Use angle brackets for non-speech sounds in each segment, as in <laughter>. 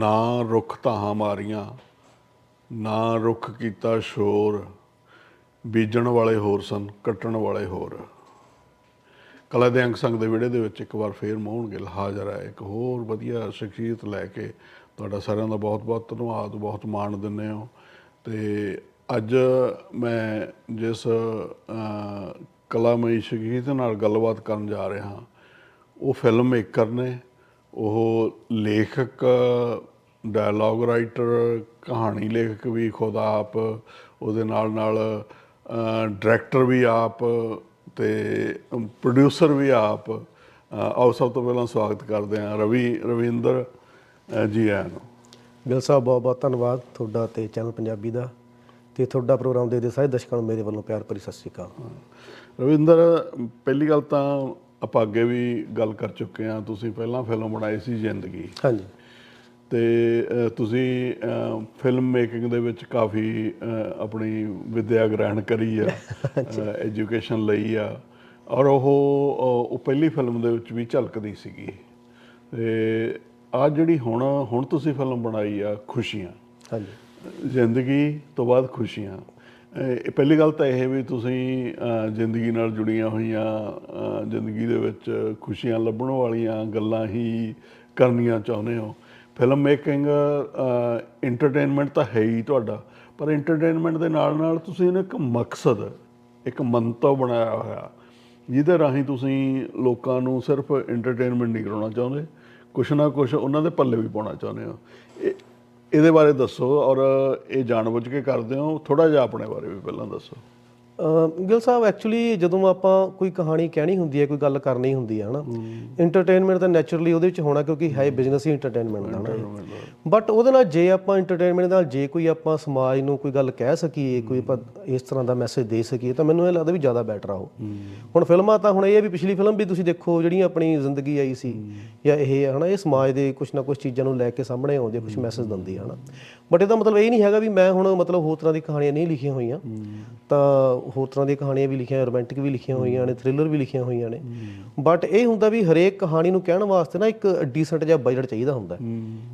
ਨਾ ਰੁੱਖ ਤਾਹਾਂ ਮਾਰੀਆਂ ਨਾ ਰੁੱਖ ਕੀਤਾ ਸ਼ੋਰ ਬੀਜਣ ਵਾਲੇ ਹੋਰ ਸਨ ਕੱਟਣ ਵਾਲੇ ਹੋਰ। ਕਲਾ ਦੇ ਅੰਗ ਸੰਗ ਦੇ ਵਿੜੇ ਦੇ ਵਿੱਚ ਇੱਕ ਵਾਰ ਫੇਰ ਮੋਹਨ ਗਿੱਲ ਹਾਜ਼ਰ ਹੈ ਇੱਕ ਹੋਰ ਵਧੀਆ ਸ਼ਖਸੀਅਤ ਲੈ ਕੇ ਤੁਹਾਡਾ ਸਾਰਿਆਂ ਦਾ ਬਹੁਤ ਬਹੁਤ ਧੰਨਵਾਦ ਬਹੁਤ ਮਾਣ ਦਿੰਦੇ ਹੋ। ਤੇ ਅੱਜ ਮੈਂ ਜਿਸ ਅਹ, ਕਲਾਮਈ ਸ਼ਖਸੀਅਤ ਨਾਲ ਗੱਲਬਾਤ ਕਰਨ ਜਾ ਰਿਹਾ ਉਹ ਫਿਲਮ ਮੇਕਰ ਨੇ ਉਹ ਲੇਖਕ ਡਾਇਲੌਗ ਰਾਈਟਰ ਕਹਾਣੀ ਲੇਖਕ ਵੀ ਖੁਦ ਆਪ ਉਹਦੇ ਨਾਲ ਨਾਲ ਡਾਇਰੈਕਟਰ ਵੀ ਆਪ ਤੇ ਪ੍ਰੋਡਿਊਸਰ ਵੀ ਆਪ ਆਓ ਸਭ ਤੋਂ ਪਹਿਲਾਂ ਸਵਾਗਤ ਕਰਦੇ ਹਾਂ ਰਵੀ ਰਵਿੰਦਰ ਜੀ ਆਇਆਂ ਨੂੰ। ਗਿਲ ਸਾਹਿਬ ਬਹੁਤ ਬਹੁਤ ਧੰਨਵਾਦ ਤੁਹਾਡਾ ਤੇ ਚੈਨਲ ਪੰਜਾਬੀ ਦਾ ਤੇ ਤੁਹਾਡਾ ਪ੍ਰੋਗਰਾਮ ਦੇ ਦੇ ਸਾਰੇ ਦਰਸ਼ਕਾਂ ਨੂੰ ਮੇਰੇ ਵੱਲੋਂ ਪਿਆਰ ਭਰੀ ਸਤਿ ਸ਼੍ਰੀ ਅਕਾਲ। ਰਵਿੰਦਰ ਪਹਿਲੀ ਗੱਲ ਤਾਂ ਆਪਾਂ ਅੱਗੇ ਵੀ ਗੱਲ ਕਰ ਚੁੱਕੇ ਹਾਂ ਤੁਸੀਂ ਪਹਿਲਾਂ ਫਿਲਮ ਬਣਾਈ ਸੀ ਜ਼ਿੰਦਗੀ। ਹਾਂਜੀ। ਤੇ ਤੁਸੀਂ ਫਿਲਮ ਮੇਕਿੰਗ ਦੇ ਵਿੱਚ ਕਾਫੀ ਆਪਣੀ ਵਿਦਿਆ ਗ੍ਰਹਿਣ ਕਰੀ ਆ ਐਜੂਕੇਸ਼ਨ ਲਈ ਆ। ਔਰ ਉਹ ਉਹ ਪਹਿਲੀ ਫਿਲਮ ਦੇ ਵਿੱਚ ਵੀ ਝਲਕਦੀ ਸੀਗੀ। ਤੇ ਆ ਜਿਹੜੀ ਹੁਣ ਹੁਣ ਤੁਸੀਂ ਫਿਲਮ ਬਣਾਈ ਆ ਖੁਸ਼ੀਆਂ। ਹਾਂਜੀ। ਜ਼ਿੰਦਗੀ ਤੋਂ ਬਾਅਦ ਖੁਸ਼ੀਆਂ। ਇਹ ਪਹਿਲੀ ਗੱਲ ਤਾਂ ਇਹ ਵੀ ਤੁਸੀਂ ਜ਼ਿੰਦਗੀ ਨਾਲ ਜੁੜੀਆਂ ਹੋਈਆਂ ਜ਼ਿੰਦਗੀ ਦੇ ਵਿੱਚ ਖੁਸ਼ੀਆਂ ਲੱਭਣ ਵਾਲੀਆਂ ਗੱਲਾਂ ਹੀ ਕਰਨੀਆਂ ਚਾਹੁੰਦੇ ਹੋ। ਫਿਲਮ ਮੇਕਿੰਗ ਐਂਟਰਟੇਨਮੈਂਟ ਤਾਂ ਹੈ ਹੀ ਤੁਹਾਡਾ, ਪਰ ਐਂਟਰਟੇਨਮੈਂਟ ਦੇ ਨਾਲ ਨਾਲ ਤੁਸੀਂ ਇਹਨੂੰ ਇੱਕ ਮਕਸਦ, ਇੱਕ ਮੰਤਵ ਬਣਾਇਆ ਹੋਇਆ, ਜਿਹਦੇ ਰਾਹੀਂ ਤੁਸੀਂ ਲੋਕਾਂ ਨੂੰ ਸਿਰਫ ਐਂਟਰਟੇਨਮੈਂਟ ਨਹੀਂ ਕਰਾਉਣਾ ਚਾਹੁੰਦੇ, ਕੁਛ ਨਾ ਕੁਛ ਉਹਨਾਂ ਦੇ ਪੱਲੇ ਵੀ ਪਾਉਣਾ ਚਾਹੁੰਦੇ ਹੋ। ਇਹ, ਇਹਦੇ ਬਾਰੇ ਦੱਸੋ ਔਰ ਇਹ ਜਾਣਬੁੱਝ ਕੇ ਕਰਦੇ ਹੋ ਥੋੜਾ ਜਿਹਾ ਆਪਣੇ ਬਾਰੇ ਵੀ ਪਹਿਲਾਂ ਦੱਸੋ। ਗਿਲ ਸਾਹਿਬ ਐਕਚੁਅਲੀ ਜਦੋਂ ਆਪਾਂ ਕੋਈ ਕਹਾਣੀ ਕਹਿਣੀ ਹੁੰਦੀ ਹੈ ਕੋਈ ਗੱਲ ਕਰਨੀ ਹੁੰਦੀ ਹੈ ਹਨਾ? ਐਂਟਰਟੇਨਮੈਂਟ ਤਾਂ ਨੇਚਰਲੀ ਉਹਦੇ ਵਿੱਚ ਹੋਣਾ ਕਿਉਂਕਿ ਹੈ ਬਿਜ਼ਨਸ ਹੀ ਐਂਟਰਟੇਨਮੈਂਟ ਦਾ ਨਾ ਬਟ ਉਹਦੇ ਨਾਲ ਜੇ ਆਪਾਂ ਐਂਟਰਟੇਨਮੈਂਟ ਨਾਲ ਜੇ ਕੋਈ ਆਪਾਂ ਸਮਾਜ ਨੂੰ ਕੋਈ ਗੱਲ ਕਹਿ ਸਕੀਏ ਕੋਈ ਆਪਾਂ ਇਸ ਤਰ੍ਹਾਂ ਦਾ ਮੈਸੇਜ ਦੇ ਸਕੀਏ ਤਾਂ ਮੈਨੂੰ ਇਹ ਲੱਗਦਾ ਵੀ ਜ਼ਿਆਦਾ ਬੈਟਰ ਆ ਉਹ। ਹੁਣ ਫਿਲਮਾਂ ਤਾਂ ਹੁਣ ਇਹ ਹੈ ਵੀ ਪਿਛਲੀ ਫਿਲਮ ਵੀ ਤੁਸੀਂ ਦੇਖੋ ਜਿਹੜੀਆਂ ਆਪਣੀ ਜ਼ਿੰਦਗੀ ਆਈ ਸੀ ਜਾਂ ਇਹ ਹਨਾ? ਇਹ ਸਮਾਜ ਦੇ ਕੁਝ ਨਾ ਕੁਝ ਚੀਜ਼ਾਂ ਨੂੰ ਲੈ ਕੇ ਸਾਹਮਣੇ ਆਉਂਦੀ ਕੁਝ ਮੈਸੇਜ ਦਿੰਦੀ ਹੈ ਹਨਾ? ਬਟ ਇਹਦਾ ਮਤਲਬ ਇਹ ਨਹੀਂ ਹੈਗਾ ਵੀ ਮੈਂ ਹੁਣ ਮਤਲਬ ਹੋਰ ਤਰ੍ਹਾਂ ਦੀ ਕਹਾਣੀਆਂ ਨਹੀਂ ਲਿਖੀਆਂ ਹੋਈਆਂ। ਤਾਂ ਹੋਰ ਤਰ੍ਹਾਂ ਦੀਆਂ ਕਹਾਣੀਆਂ ਵੀ ਲਿਖੀਆਂ ਰੋਮਾਂਟਿਕ ਵੀ ਲਿਖੀਆਂ ਹੋਈਆਂ ਨੇ ਥ੍ਰਿਲਰ ਵੀ ਲਿਖੀਆਂ ਹੋਈਆਂ ਨੇ। ਬਟ ਇਹ ਹੁੰਦਾ ਵੀ ਹਰੇਕ ਕਹਾਣੀ ਨੂੰ ਕਹਿਣ ਵਾਸਤੇ ਨਾ ਇੱਕ ਡੀਸੈਂਟ ਜਿਹਾ ਬਜਟ ਚਾਹੀਦਾ ਹੁੰਦਾ।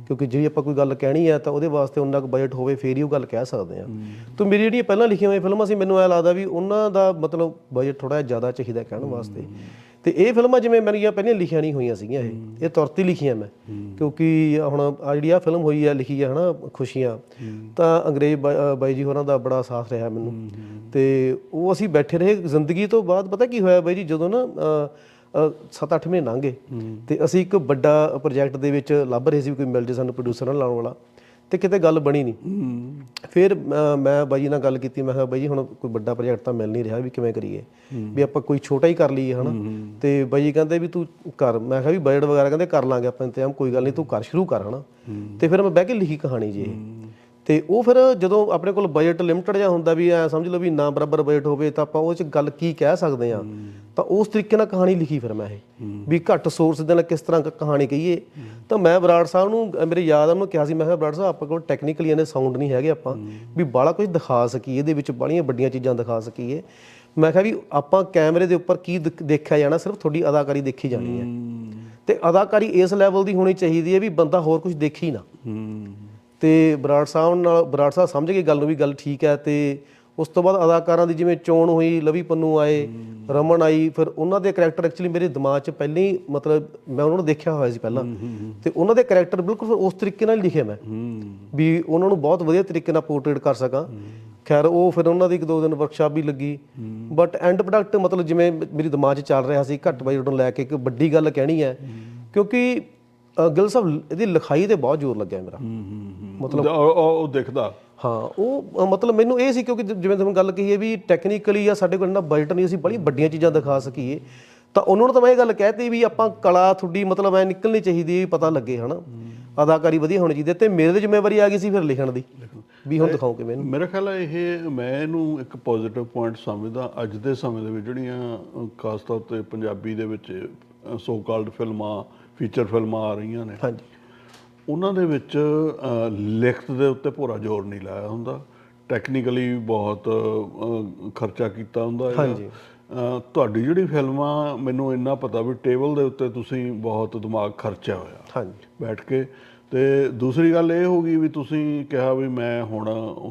ਕਿਉਂਕਿ ਜੇ ਆਪਾਂ ਕੋਈ ਗੱਲ ਕਹਿਣੀ ਹੈ ਤਾਂ ਉਹਦੇ ਵਾਸਤੇ ਉਨਾ ਕੁ ਬਜਟ ਹੋਵੇ ਫੇਰ ਹੀ ਉਹ ਗੱਲ ਕਹਿ ਸਕਦੇ ਆ। ਤਾਂ ਮੇਰੀ ਜਿਹੜੀਆਂ ਪਹਿਲਾਂ ਲਿਖੀਆਂ ਹੋਈਆਂ ਫਿਲਮਾਂ ਸੀ ਮੈਨੂੰ ਐ ਲੱਗਦਾ ਵੀ ਉਹਨਾਂ ਦਾ ਮਤਲਬ ਬਜਟ ਥੋੜਾ ਜ਼ਿਆਦਾ ਚਾਹੀਦਾ ਕਹਿਣ ਵਾਸਤੇ। ਤੇ ਇਹ ਫਿਲਮਾਂ ਜਿਵੇਂ ਮੇਰੀਆਂ ਪਹਿਲਾਂ ਲਿਖੀਆਂ ਨਹੀਂ ਹੋਈਆਂ ਸੀਗੀਆਂ ਇਹ ਇਹ ਤੁਰਤ ਲਿਖੀਆਂ ਮੈਂ। ਕਿਉਂਕਿ ਹੁਣ ਆ ਜਿਹੜੀ ਆ ਫਿਲਮ ਹੋਈ ਆ ਲਿਖੀ ਆ ਹਨਾ ਖੁਸ਼ੀਆਂ ਤਾਂ ਅੰਗਰੇਜ਼ ਬਾਈ ਜੀ ਹੋਰਾਂ ਦਾ ਬੜਾ ਸਾਥ ਰਿਹਾ ਮੈਨੂੰ। ਤੇ ਉਹ ਅਸੀਂ ਬੈਠੇ ਰਹੇ ਜ਼ਿੰਦਗੀ ਤੋਂ ਬਾਅਦ ਪਤਾ ਕੀ ਹੋਇਆ ਬਾਈ ਜੀ ਜਦੋਂ ਨਾ 7-8 ਮਹੀਨੇ ਲੰਘੇ ਤੇ ਅਸੀਂ ਇੱਕ ਵੱਡਾ ਪ੍ਰੋਜੈਕਟ ਦੇ ਵਿੱਚ ਲੱਭ ਰਹੇ ਸੀ ਕੋਈ ਮਿਲ ਜੇ ਸਾਨੂੰ ਪ੍ਰੋਡਿਊਸਰ ਨਾਲ ਲਾਉਣ ਵਾਲਾ ਤੇ ਕਿਤੇ ਗੱਲ ਬਣੀ ਨਹੀਂ। ਫਿਰ ਮੈਂ ਬਾਈ ਜੀ ਨਾਲ ਗੱਲ ਕੀਤੀ ਮੈਂ ਕਿਹਾ ਬਾਈ ਜੀ ਹੁਣ ਕੋਈ ਵੱਡਾ ਪ੍ਰੋਜੈਕਟ ਤਾਂ ਮਿਲ ਨਹੀਂ ਰਿਹਾ ਵੀ ਕਿਵੇਂ ਕਰੀਏ? ਵੀ ਆਪਾਂ ਕੋਈ ਛੋਟਾ ਹੀ ਕਰ ਲਈਏ ਹਨਾ? ਤੇ ਬਾਈ ਜੀ ਕਹਿੰਦੇ ਵੀ ਤੂੰ ਕਰ ਮੈਂ ਕਿਹਾ ਵੀ ਬਜਟ ਵਗੈਰਾ ਕਹਿੰਦੇ ਕਰ ਲਾਂਗੇ ਆਪਾਂ ਇੰਤਜ਼ਾਮ ਕੋਈ ਗੱਲ ਨਹੀਂ ਤੂੰ ਕਰ ਸ਼ੁਰੂ ਕਰ ਹਨਾ? ਤੇ ਫਿਰ ਮੈਂ ਬਹਿ ਕੇ ਲਿਖੀ ਕਹਾਣੀ ਜੀ ਤੇ ਉਹ ਫਿਰ ਜਦੋਂ ਆਪਣੇ ਕੋਲ ਬਜਟ ਲਿਮਟਡ ਜਾਂ ਹੁੰਦਾ ਵੀ ਐ ਸਮਝ ਲਓ ਵੀ ਨਾ ਬਰਾਬਰ ਬਜਟ ਹੋਵੇ ਤਾਂ ਆਪਾਂ ਉਹ ਚ ਗੱਲ ਕੀ ਕਹਿ ਸਕਦੇ ਆ ਤਾਂ ਉਸ ਤਰੀਕੇ ਨਾਲ ਕਹਾਣੀ ਲਿਖੀ ਫਿਰ ਮੈਂ ਇਹ, ਵੀ ਘੱਟ ਸੋਰਸ ਦੇ ਨਾਲ ਕਿਸ ਤਰ੍ਹਾਂ ਕਹਾਣੀ ਕਹੀਏ। ਤਾਂ ਮੈਂ ਬਰਾੜ ਸਾਹਿਬ ਨੂੰ ਮੇਰੇ ਯਾਦ ਆ, ਉਹਨੂੰ ਕਿਹਾ ਸੀ, ਮੈਂ ਕਿਹਾ ਬਰਾੜ ਸਾਹਿਬ, ਆਪਾਂ ਕੋਲ ਟੈਕਨੀਕਲੀ ਇਹਨੇ ਸਾਊਂਡ ਨਹੀਂ ਹੈਗੇ ਆਪਾਂ, ਵੀ ਬਾਲਾ ਕੁਝ ਦਿਖਾ ਸਕੀਏ, ਇਹਦੇ ਵਿੱਚ ਬਾਲੀਆਂ ਵੱਡੀਆਂ ਚੀਜ਼ਾਂ ਦਿਖਾ ਸਕੀਏ। ਮੈਂ ਕਿਹਾ ਵੀ ਆਪਾਂ ਕੈਮਰੇ ਦੇ ਉੱਪਰ ਕੀ ਦੇਖਿਆ ਜਾਣਾ, ਸਿਰਫ ਤੁਹਾਡੀ ਅਦਾਕਾਰੀ ਦੇਖੀ ਜਾਣੀ ਹੈ। ਤੇ ਅਦਾਕਾਰੀ ਇਸ ਲੈਵਲ ਦੀ ਹੋਣੀ ਚਾਹੀਦੀ ਹੈ ਵੀ ਬੰਦਾ ਹੋਰ ਕੁਝ ਦੇਖੀ ਨਾ। ਤੇ ਬਰਾੜ ਸਾਹਿਬ ਨਾਲ ਬਰਾੜ ਸਾਹਿਬ ਸਮਝ ਗਏ ਗੱਲ ਨੂੰ ਵੀ ਗੱਲ ਠੀਕ ਹੈ ਤੇ ਉਸ ਤੋਂ ਬਾਅਦ ਅਦਾਕਾਰਾਂ ਦੀ ਜਿਵੇਂ ਚੋਣ ਹੋਈ ਲਵੀ ਪੰਨੂ ਆਏ ਰਮਨ ਆਈ ਫਿਰ ਉਹਨਾਂ ਦੇ ਕੈਰੈਕਟਰ ਐਕਚੁਅਲੀ ਮੇਰੇ ਦਿਮਾਗ 'ਚ ਪਹਿਲਾਂ ਹੀ ਮਤਲਬ ਮੈਂ ਉਹਨਾਂ ਨੂੰ ਦੇਖਿਆ ਹੋਇਆ ਸੀ ਪਹਿਲਾਂ। ਤੇ ਉਹਨਾਂ ਦੇ ਕੈਰੈਕਟਰ ਬਿਲਕੁਲ ਉਸ ਤਰੀਕੇ ਨਾਲ ਹੀ ਲਿਖੇ ਮੈਂ। ਵੀ ਉਹਨਾਂ ਨੂੰ ਬਹੁਤ ਵਧੀਆ ਤਰੀਕੇ ਨਾਲ ਪੋਰਟਰੇਟ ਕਰ ਸਕਾਂ। ਖੈਰ ਉਹ ਫਿਰ ਉਹਨਾਂ ਦੀ ਇੱਕ ਦੋ ਦਿਨ ਵਰਕਸ਼ਾਪ ਵੀ ਲੱਗੀ। ਬਟ ਐਂਡ ਪ੍ਰੋਡਕਟ ਮਤਲਬ ਜਿਵੇਂ ਮੇਰੀ ਦਿਮਾਗ 'ਚ ਚੱਲ ਰਿਹਾ ਸੀ ਘੱਟ ਬਜਟ ਨੂੰ ਲੈ ਕੇ ਇੱਕ ਵੱਡੀ ਗੱਲ ਕਹਿਣੀ ਹੈ। ਕਿਉਂਕਿ ਗਿੱਲ ਸਾਹਿਬ ਇਹਦੀ ਲਿਖਾਈ ਤੇ ਬਹੁਤ ਜ਼ੋਰ ਲੱਗਿਆ ਮੇਰਾ। ਮਤਲਬ ਉਹ ਦਿਖਦਾ। ਹਾਂ ਉਹ ਮਤਲਬ ਮੈਨੂੰ ਇਹ ਸੀ ਕਿਉਂਕਿ ਜਿਵੇਂ ਤੁਹਾਨੂੰ ਗੱਲ ਕਹੀ ਹੈ ਵੀ ਟੈਕਨੀਕਲੀ ਜਾਂ ਸਾਡੇ ਕੋਲ ਇੰਨਾ ਬਜਟ ਨਹੀਂ ਅਸੀਂ ਬੜੀ ਵੱਡੀਆਂ ਚੀਜ਼ਾਂ ਦਿਖਾ ਸਕੀਏ। ਤਾਂ ਉਹਨਾਂ ਨੂੰ ਤਾਂ ਮੈਂ ਇਹ ਗੱਲ ਕਹਿਤੀ ਵੀ ਆਪਾਂ ਕਲਾ ਤੁਹਾਡੀ ਮਤਲਬ ਐ ਨਿਕਲਣੀ ਚਾਹੀਦੀ ਪਤਾ ਲੱਗੇ ਹਨਾ? ਅਦਾਕਾਰੀ ਵਧੀਆ ਹੋਣੀ ਚਾਹੀਦੀ ਤੇ ਮੇਰੇ ਤੇ ਜ਼ਿੰਮੇਵਾਰੀ ਆ ਗਈ ਸੀ ਫਿਰ ਲਿਖਣ ਦੀ। ਵੀ ਹੁਣ ਦਿਖਾਓ ਕਿਵੇਂ ਇਹਨੂੰ। ਮੇਰਾ ਖਿਆਲ ਹੈ ਇਹ ਮੈਂ ਇਹਨੂੰ ਇੱਕ ਪੋਜ਼ਿਟਿਵ ਪੁਆਇੰਟ ਸਮਝਦਾ ਅੱਜ ਦੇ ਸਮੇਂ ਦੇ ਵਿੱਚ ਜਿਹੜੀਆਂ ਖਾਸ ਤੌਰ ਤੇ ਪੰਜਾਬੀ ਦੇ ਵਿੱਚ ਸੋ ਕਾਲਡ ਫਿਲਮਾਂ ਫੀਚਰ ਫਿਲਮਾਂ ਆ ਰਹੀਆਂ ਨੇ। ਹਾਂਜੀ। ਉਹਨਾਂ ਦੇ ਵਿੱਚ ਲਿਖਤ ਦੇ ਉੱਤੇ ਪੂਰਾ ਜ਼ੋਰ ਨਹੀਂ ਲਾਇਆ ਹੁੰਦਾ। ਟੈਕਨੀਕਲੀ ਬਹੁਤ ਖਰਚਾ ਕੀਤਾ ਹੁੰਦਾ ਹੈ ਹਾਂਜੀ। ਤੁਹਾਡੀ ਜਿਹੜੀ ਫਿਲਮਾਂ ਮੈਨੂੰ ਇੰਨਾ ਪਤਾ ਵੀ ਟੇਬਲ ਦੇ ਉੱਤੇ ਤੁਸੀਂ ਬਹੁਤ ਦਿਮਾਗ ਖਰਚਿਆ ਹੋਇਆ। ਹਾਂਜੀ। ਬੈਠ ਕੇ। ਤੇ ਦੂਸਰੀ ਗੱਲ ਇਹ ਹੋ ਗਈ ਵੀ ਤੁਸੀਂ ਕਿਹਾ ਵੀ ਮੈਂ ਹੁਣ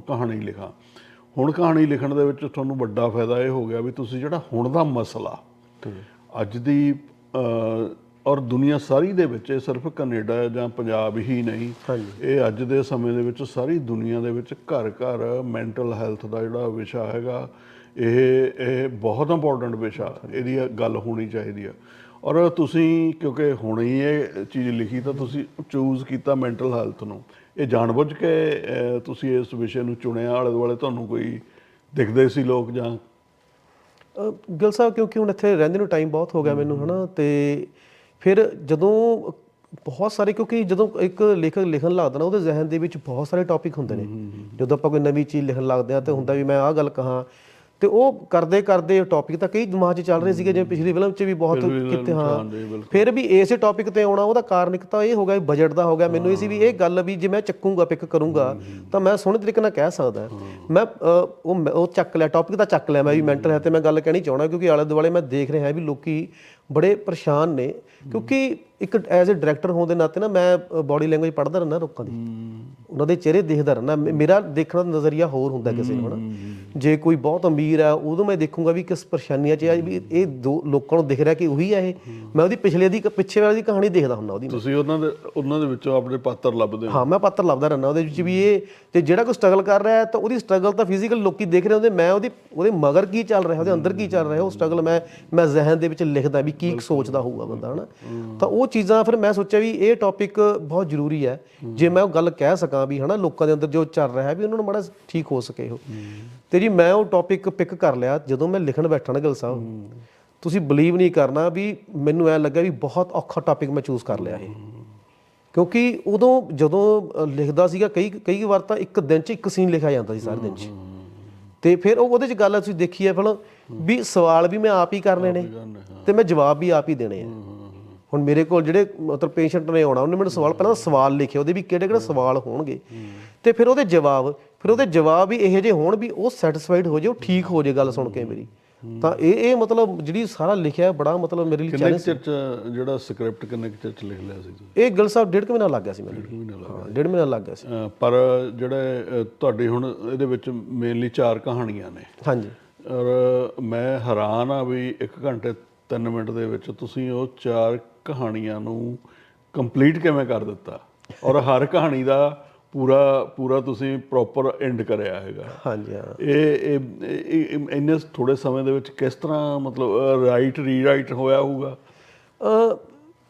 ਕਹਾਣੀ ਲਿਖਾਂ। ਹੁਣ ਕਹਾਣੀ ਲਿਖਣ ਦੇ ਵਿੱਚ ਤੁਹਾਨੂੰ ਵੱਡਾ ਫਾਇਦਾ ਇਹ ਹੋ ਗਿਆ ਵੀ ਤੁਸੀਂ ਜਿਹੜਾ ਹੁਣ ਦਾ ਮਸਲਾ ਅੱਜ ਦੀ ਔਰ ਦੁਨੀਆ ਸਾਰੀ ਦੇ ਵਿੱਚ ਇਹ ਸਿਰਫ ਕੈਨੇਡਾ ਜਾਂ ਪੰਜਾਬ ਹੀ ਨਹੀਂ। ਇਹ ਅੱਜ ਦੇ ਸਮੇਂ ਦੇ ਵਿੱਚ ਸਾਰੀ ਦੁਨੀਆ ਦੇ ਵਿੱਚ ਘਰ ਘਰ ਮੈਂਟਲ ਹੈਲਥ ਦਾ ਜਿਹੜਾ ਵਿਸ਼ਾ ਹੈਗਾ ਇਹ ਇਹ ਬਹੁਤ ਇੰਪੋਰਟੈਂਟ ਵਿਸ਼ਾ ਇਹਦੀ ਗੱਲ ਹੋਣੀ ਚਾਹੀਦੀ ਆ। ਔਰ ਤੁਸੀਂ ਕਿਉਂਕਿ ਹੁਣ ਹੀ ਇਹ ਚੀਜ਼ ਲਿਖੀ ਤਾਂ ਤੁਸੀਂ ਚੂਜ਼ ਕੀਤਾ ਮੈਂਟਲ ਹੈਲਥ ਨੂੰ। ਇਹ ਜਾਣਬੁੱਝ ਕੇ ਅਹ, ਤੁਸੀਂ ਇਸ ਵਿਸ਼ੇ ਨੂੰ ਚੁਣਿਆ ਆਲੇ ਦੁਆਲੇ ਤੁਹਾਨੂੰ ਕੋਈ ਦਿਖਦੇ ਸੀ ਲੋਕ ਜਾਂ? ਗਿੱਲ ਸਾਹਿਬ ਕਿਉਂਕਿ ਹੁਣ ਇੱਥੇ ਰਹਿੰਦੇ ਨੂੰ ਟਾਈਮ ਬਹੁਤ ਹੋ ਗਿਆ ਮੈਨੂੰ ਹਨਾ? ਤੇ ਫਿਰ ਜਦੋਂ ਬਹੁਤ ਸਾਰੇ ਕਿਉਂਕਿ ਜਦੋਂ ਇੱਕ ਲੇਖਕ ਲਿਖਣ ਲੱਗਦਾ ਨਾ ਉਹਦੇ ਜ਼ਿਹਨ ਦੇ ਵਿੱਚ ਬਹੁਤ ਸਾਰੇ ਟੌਪਿਕ ਹੁੰਦੇ ਨੇ। ਜਦੋਂ ਆਪਾਂ ਕੋਈ ਨਵੀਂ ਚੀਜ਼ ਲਿਖਣ ਲੱਗਦੇ ਆ ਤੇ ਹੁੰਦਾ ਵੀ ਮੈਂ ਆਹ ਗੱਲ ਕਹਾਂ ਤੇ ਉਹ ਕਰਦੇ ਕਰਦੇ ਟੌਪਿਕ ਤਾਂ ਕਈ ਦਿਮਾਗ 'ਚ ਚੱਲ ਰਹੇ ਸੀਗੇ ਜਿਵੇਂ ਪਿਛਲੀ ਫਿਲਮ 'ਚ ਵੀ ਬਹੁਤ ਕਿਤੇ ਹਾਂ। ਫਿਰ ਵੀ ਇਸੇ ਟੌਪਿਕ ਤੇ ਆਉਣਾ ਉਹਦਾ ਕਾਰਨ ਇੱਕ ਤਾਂ ਇਹ ਹੋ ਗਿਆ ਬਜਟ ਦਾ ਹੋ ਗਿਆ। ਮੈਨੂੰ ਇਹ ਸੀ ਵੀ ਇਹ ਗੱਲ ਵੀ ਜੇ ਮੈਂ ਚੱਕੂੰਗਾ ਪਿਕ ਕਰੂੰਗਾ ਤਾਂ ਮੈਂ ਸੋਹਣੇ ਤਰੀਕੇ ਨਾਲ ਕਹਿ ਸਕਦਾ। ਮੈਂ ਉਹ ਉਹ ਚੱਕ ਲਿਆ ਟੌਪਿਕ ਤਾਂ ਚੱਕ ਲਿਆ ਮੈਂ ਵੀ ਮੈਂਟਲ ਹੈ ਤੇ ਮੈਂ ਗੱਲ ਕਹਿਣੀ ਚਾਹਣਾ ਕਿਉਂਕਿ ਆਲੇ ਦੁਆਲੇ ਮੈਂ ਦੇਖ ਰਿਹਾ ਵੀ ਲੋਕੀ ਬੜੇ ਪਰੇਸ਼ਾਨ ਨੇ ਕਿਉਂਕਿ ਇੱਕ ਐਜ਼ ਅ ਡਾਇਰੈਕਟਰ ਹੋਣ ਦੇ ਨਾਤੇ ਨਾ ਮੈਂ ਬਾਡੀ ਲੈਂਗੁਏਜ ਪੜ੍ਹਦਾ ਰਹਿੰਦਾ ਲੋਕਾਂ ਦੀ। ਉਹਨਾਂ ਦੇ ਚਿਹਰੇ ਦੇਖਦਾ ਰਹਿਣਾ ਮੇਰਾ ਦੇਖਣ ਦਾ ਨਜ਼ਰੀਆ ਹੋਰ ਹੁੰਦਾ ਕਿਸੇ ਨੂੰ ਹਨਾ ਜੇ ਕੋਈ ਬਹੁਤ ਅਮੀਰ ਆ ਉਦੋਂ ਮੈਂ ਦੇਖੂੰਗਾ ਵੀ ਕਿਸ ਪਰੇਸ਼ਾਨੀਆਂ 'ਚ ਆ ਵੀ ਇਹ ਦੋ ਲੋਕਾਂ ਨੂੰ ਦਿਖ ਰਿਹਾ ਕਿ ਉਹੀ ਆ ਇਹ। ਮੈਂ ਉਹਦੀ ਪਿਛਲੇ ਦੀ ਪਿੱਛੇ ਵਾਲੀ ਦੀ ਕਹਾਣੀ ਦੇਖਦਾ ਹੁੰਦਾ ਉਹਦੀ ਤੁਸੀਂ ਉਹਨਾਂ ਦੇ ਉਹਨਾਂ ਦੇ ਵਿੱਚੋਂ ਆਪਣੇ ਪਾਤਰ ਲੱਭਦੇ ਹੋ? ਮੈਂ ਪਾਤਰ ਲੱਭਦਾ ਰਹਿਣਾ ਉਹਦੇ ਵਿੱਚ ਵੀ ਇਹ ਤੇ ਜਿਹੜਾ ਕੋਈ ਸਟਰਗਲ ਕਰ ਰਿਹਾ ਹੈ ਤਾਂ ਉਹਦੀ ਸਟਰਗਲ ਤਾਂ ਫਿਜ਼ੀਕਲ ਲੋਕੀ ਦੇਖ ਰਹੇ ਹੁੰਦੇ। ਮੈਂ ਉਹਦੀ ਉਹਦੇ ਮਗਰ ਕੀ ਚੱਲ ਰਿਹਾ ਉਹਦੇ ਅੰਦਰ ਕੀ ਚੱਲ ਰਿਹਾ ਉਹ ਸਟਰਗਲ ਮੈਂ ਮੈਂ ਜ਼ਿਹਨ ਦੇ ਵਿੱਚ ਲਿਖਦਾ ਵੀ ਕੀ ਸੋਚਦਾ ਹੋਊਗਾ ਬੰਦਾ ਹਨਾ? ਤਾਂ ਉਹ ਚੀਜ਼ਾਂ ਫਿਰ ਮੈਂ ਸੋਚਿਆ ਵੀ ਇਹ ਟੌਪਿਕ ਬਹੁਤ ਜ਼ਰੂਰੀ ਹੈ। ਜੇ ਮੈਂ ਉਹ ਗੱਲ ਕਹਿ ਸਕਾਂ ਵੀ ਹਨਾ ਲੋਕਾਂ ਦੇ ਅੰਦਰ ਜੋ ਚੱਲ ਰਿਹਾ ਹੈ ਵੀ ਉਹਨਾਂ ਨੂੰ ਮਾੜਾ ਠੀਕ ਹੋ ਸਕੇ ਉਹ। ਤੇ ਜੀ ਮੈਂ ਉਹ ਟੌਪਿਕ ਪਿਕ ਕਰ ਲਿਆ ਜਦੋਂ ਮੈਂ ਲਿਖਣ ਬੈਠਾ ਨਾ ਗਿਲ ਸਾਹਿਬ। ਤੁਸੀਂ ਬਲੀਵ ਨਹੀਂ ਕਰਨਾ ਵੀ ਮੈਨੂੰ ਐ ਲੱਗਾ ਵੀ ਬਹੁਤ ਔਖਾ ਟੌਪਿਕ ਮੈਂ ਚੂਜ਼ ਕਰ ਲਿਆ ਇਹ। ਕਿਉਂਕਿ ਉਦੋਂ ਜਦੋਂ ਲਿਖਦਾ ਸੀਗਾ ਕਈ ਕਈ ਵਾਰ ਤਾਂ ਇੱਕ ਦਿਨ 'ਚ ਇੱਕ ਸੀਨ ਲਿਖਿਆ ਜਾਂਦਾ ਸੀ ਸਾਰੇ ਦਿਨ 'ਚ। ਤੇ ਫਿਰ ਉਹ ਉਹਦੇ 'ਚ ਗੱਲ ਤੁਸੀਂ ਦੇਖੀ ਹੈ ਫਿਲਮ ਵੀ ਸਵਾਲ ਵੀ ਮੈਂ ਆਪ ਹੀ ਕਰਨੇ ਨੇ ਤੇ ਮੈਂ ਜਵਾਬ ਵੀ ਆਪ ਹੀ ਦੇਣੇ ਆ। ਹੁਣ ਮੇਰੇ ਕੋਲ ਜਿਹੜੇ ਮਤਲਬ ਪੇਸ਼ੈਂਟ ਨੇ ਆਉਣਾ ਉਹਨੇ ਮੈਨੂੰ ਸਵਾਲ ਪਹਿਲਾਂ ਸਵਾਲ ਲਿਖੇ ਉਹਦੇ ਵੀ ਕਿਹੜੇ ਕਿਹੜੇ ਸਵਾਲ ਹੋਣਗੇ। ਤੇ ਫਿਰ ਉਹਦੇ ਜਵਾਬ ਫਿਰ ਉਹਦੇ ਜਵਾਬ ਵੀ ਇਹੋ ਜਿਹੇ ਹੋਣ ਵੀ ਉਹ ਸੈਟੀਸਫਾਈਡ ਹੋ ਜੇ ਉਹ ਠੀਕ ਹੋ ਜੇ ਗੱਲ ਸੁਣ ਕੇ ਮੇਰੀ। ਤਾਂ ਇਹ ਇਹ ਮਤਲਬ ਜਿਹੜੀ ਸਾਰਾ ਲਿਖਿਆ ਬੜਾ ਮਤਲਬ ਮੇਰੇ ਲਈ ਕਿੰਨੇ ਕੁ ਚਿਰ ਚ ਜਿਹੜਾ ਸਕ੍ਰਿਪਟ ਕਿੰਨੇ ਚਿਰ ਚ ਲਿਖ ਲਿਆ ਸੀ ਤੁਸੀਂ ਇਹ ਗਿਲ ਸਾਹਿਬ ਡੇਢ ਕੁ ਮਹੀਨਾ ਲੱਗ ਗਿਆ ਸੀ ਮੈਨੂੰ। ਹਾਂ ਡੇਢ ਮਹੀਨਾ ਲੱਗ ਗਿਆ ਸੀ। ਪਰ ਜਿਹੜੇ ਤੁਹਾਡੀ ਹੁਣ ਇਹਦੇ ਵਿੱਚ ਮੇਨਲੀ ਚਾਰ ਕਹਾਣੀਆਂ ਨੇ। ਹਾਂਜੀ। ਔਰ ਮੈਂ ਹੈਰਾਨ ਆ ਵੀ 1 ਘੰਟੇ 3 ਮਿੰਟ ਦੇ ਵਿੱਚ ਤੁਸੀਂ ਉਹ ਚਾਰ ਕਹਾਣੀਆਂ ਨੂੰ ਕੰਪਲੀਟ ਕਿਵੇਂ ਕਰ ਦਿੱਤਾ? ਔਰ ਹਰ ਕਹਾਣੀ ਦਾ ਪੂਰਾ ਪੂਰਾ ਤੁਸੀਂ ਪ੍ਰੋਪਰ ਐਂਡ ਕਰਿਆ ਹੈਗਾ। ਹਾਂਜੀ ਹਾਂ। ਇਹ ਇਹ- ਇੰਨੇ ਥੋੜੇ ਸਮੇਂ ਦੇ ਵਿੱਚ ਕਿਸ ਤਰ੍ਹਾਂ ਮਤਲਬ ਰਾਈਟ ਰੀਰਾਈਟ ਹੋਇਆ ਹੋਊਗਾ?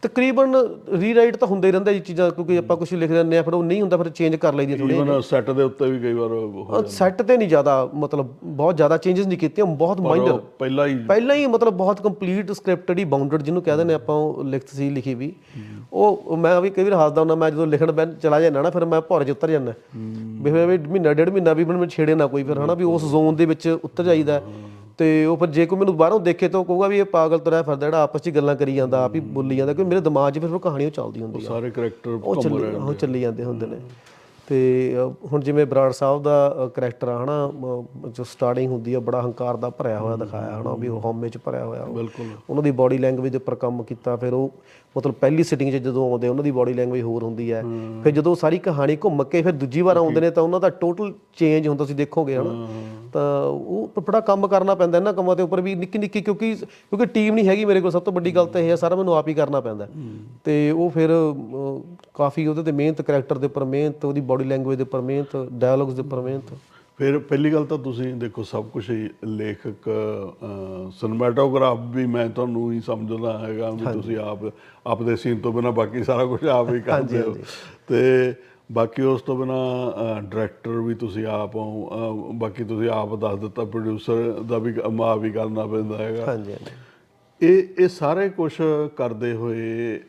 ਤਕਰੀਬਨ ਰੀਰਾਈਟ ਤਾਂ ਹੁੰਦੇ ਰਹਿੰਦਾ ਜੀ ਚੀਜ਼ਾਂ ਕਿਉਂਕਿ ਆਪਾਂ ਕੁਝ ਲਿਖ ਦਿੰਦੇ ਆ ਫਿਰ ਉਹ ਨਹੀਂ ਹੁੰਦਾ ਫਿਰ ਚੇਂਜ ਕਰ ਲਈਦੀ ਥੋੜੀ ਇਵਨ ਸੈੱਟ ਦੇ ਉੱਤੇ ਵੀ ਕਈ ਵਾਰ ਹੋ ਸੈੱਟ ਤੇ ਨਹੀਂ ਜ਼ਿਆਦਾ ਮਤਲਬ ਬਹੁਤ ਜ਼ਿਆਦਾ ਚੇਂਜਸ ਨਹੀਂ ਕੀਤੇ ਬਹੁਤ ਮਾਈਨਰ ਪਹਿਲਾਂ ਹੀ ਪਹਿਲਾਂ ਹੀ ਮਤਲਬ ਬਹੁਤ ਕੰਪਲੀਟ ਸਕ੍ਰਿਪਟਡ ਹੀ ਬਾਉਂਡਡ ਜਿਹਨੂੰ ਕਹਿੰਦੇ ਨੇ ਆਪਾਂ ਉਹ ਲਿਖਤ ਸੀ ਲਿਖੀ ਵੀ। ਉਹ ਮੈਂ ਵੀ ਕਈ ਵਾਰ ਹੱਸਦਾ ਹੁੰਦਾ ਮੈਂ ਜਦੋਂ ਲਿਖਣ ਬੈਨ ਚਲਾ ਜਾਂਦਾ ਨਾ ਫਿਰ ਮੈਂ ਭੌਰ 'ਚ ਉਤਰ ਜਾਂਦਾ। ਵੀ ਮਹੀਨਾ ਡੇਢ ਮਹੀਨਾ ਵੀ ਮੈਨੂੰ ਛੇੜੇ ਨਾ ਕੋਈ ਫਿਰ ਹਨਾ ਵੀ ਉਸ ਜ਼ੋਨ ਦੇ ਵਿੱਚ ਉਤਰ ਜਾਈਦਾ। ਤੇ ਉਹ ਫਿਰ ਜੇ ਕੋਈ ਮੈਨੂੰ ਬਾਹਰੋਂ ਦੇਖੇ ਤਾਂ ਉਹ ਕਹੂਗਾ ਵੀ ਇਹ ਪਾਗਲ ਤੁਰਿਆ ਫਿਰਦਾ ਜਿਹੜਾ ਆਪਸ 'ਚ ਗੱਲਾਂ ਕਰੀ ਜਾਂਦਾ ਆਪ ਹੀ ਬੋਲੀ ਜਾਂਦਾ ਕਿਉਂਕਿ ਮੇਰੇ ਦਿਮਾਗ 'ਚ ਫਿਰ ਉਹ ਕਹਾਣੀ ਉਹ ਚੱਲਦੀ ਹੁੰਦੀ ਆ ਸਾਰੇ ਕਰੈਕਟਰ ਉਹ ਚੱਲੀ ਉਹ ਚੱਲੀ ਜਾਂਦੇ ਹੁੰਦੇ ਨੇ। ਤੇ ਹੁਣ ਜਿਵੇਂ ਬਰਾੜ ਸਾਹਿਬ ਦਾ ਕਰੈਕਟਰ ਆ ਹਨਾ ਜੋ ਸਟਾਰਟਿੰਗ ਹੁੰਦੀ ਆ ਬੜਾ ਹੰਕਾਰ ਦਾ ਭਰਿਆ ਹੋਇਆ ਦਿਖਾਇਆ ਹਨਾ ਵੀ ਉਹ ਹਉਮੈ ਚ ਭਰਿਆ ਹੋਇਆ। ਬਿਲਕੁਲ। ਉਹਨਾਂ ਦੀ ਬਾਡੀ ਲੈਂਗੁਏਜ ਦੇ ਉੱਪਰ ਕੰਮ ਕੀਤਾ ਫਿਰ ਉਹ ਮਤਲਬ ਪਹਿਲੀ ਸਿਟਿੰਗ 'ਚ ਜਦੋਂ ਆਉਂਦੇ ਉਹਨਾਂ ਦੀ ਬਾਡੀ ਲੈਂਗੁਏਜ ਹੋਰ ਹੁੰਦੀ ਹੈ। ਫਿਰ ਜਦੋਂ ਸਾਰੀ ਕਹਾਣੀ ਘੁੰਮ ਕੇ ਫਿਰ ਦੂਜੀ ਵਾਰ ਆਉਂਦੇ ਨੇ ਤਾਂ ਉਹਨਾਂ ਦਾ ਟੋਟਲ ਚੇਂਜ ਹੁੰਦਾ ਤੁਸੀਂ ਦੇਖੋਗੇ, ਹਨਾ? ਤਾਂ ਉਹ ਬੜਾ ਕੰਮ ਕਰਨਾ ਪੈਂਦਾ ਇਹਨਾਂ ਕੰਮਾਂ ਦੇ ਉੱਪਰ ਵੀ ਨਿੱਕੀ ਨਿੱਕੀ ਕਿਉਂਕਿ ਕਿਉਂਕਿ ਟੀਮ ਨਹੀਂ ਹੈਗੀ ਮੇਰੇ ਕੋਲ, ਸਭ ਤੋਂ ਵੱਡੀ ਗੱਲ ਤਾਂ ਇਹ ਹੈ ਸਾਰਾ ਮੈਨੂੰ ਆਪ ਹੀ ਕਰਨਾ ਪੈਂਦਾ। ਤੇ ਉਹ ਫਿਰ ਕਾਫੀ ਉਹਦੇ ਤੇ ਮਿਹਨਤ ਕਰੈਕਟਰ ਦੇ ਉੱਪਰ ਮਿਹਨਤ, ਉਹਦੀ ਬਾਡੀ ਲੈਂਗੁਏਜ ਦੇ ਉੱਪਰ ਮਿਹਨਤ ਡਾਇਲੌਗਸ ਦੇ ਉੱਪਰ ਮਿਹਨਤ। ਫਿਰ ਪਹਿਲੀ ਗੱਲ ਤਾਂ ਤੁਸੀਂ ਦੇਖੋ ਸਭ ਕੁਝ ਹੀ ਲੇਖਕ ਸਿਨੇਮੈਟੋਗ੍ਰਾਫ ਵੀ ਮੈਂ ਤੁਹਾਨੂੰ ਹੀ ਸਮਝਦਾ ਹੈਗਾ ਵੀ ਤੁਸੀਂ ਆਪ ਆਪ ਦੇ ਸੀਨ ਤੋਂ ਬਿਨਾ ਬਾਕੀ ਸਾਰਾ ਕੁਝ ਆਪ ਹੀ ਕਰਦੇ ਹੋ। ਤੇ ਬਾਕੀ ਉਸ ਤੋਂ ਬਿਨਾ ਡਾਇਰੈਕਟਰ ਵੀ ਤੁਸੀਂ ਆਪ ਹੋ ਬਾਕੀ ਤੁਸੀਂ ਆਪ ਦੱਸ ਦਿੱਤਾ ਪ੍ਰੋਡਿਊਸਰ ਦਾ ਵੀ ਆਪ ਹੀ ਕਰਨਾ ਪੈਂਦਾ ਹੈਗਾ। ਹਾਂਜੀ ਇਹ ਇਹ ਸਾਰੇ ਕੁਝ ਕਰਦੇ ਹੋਏ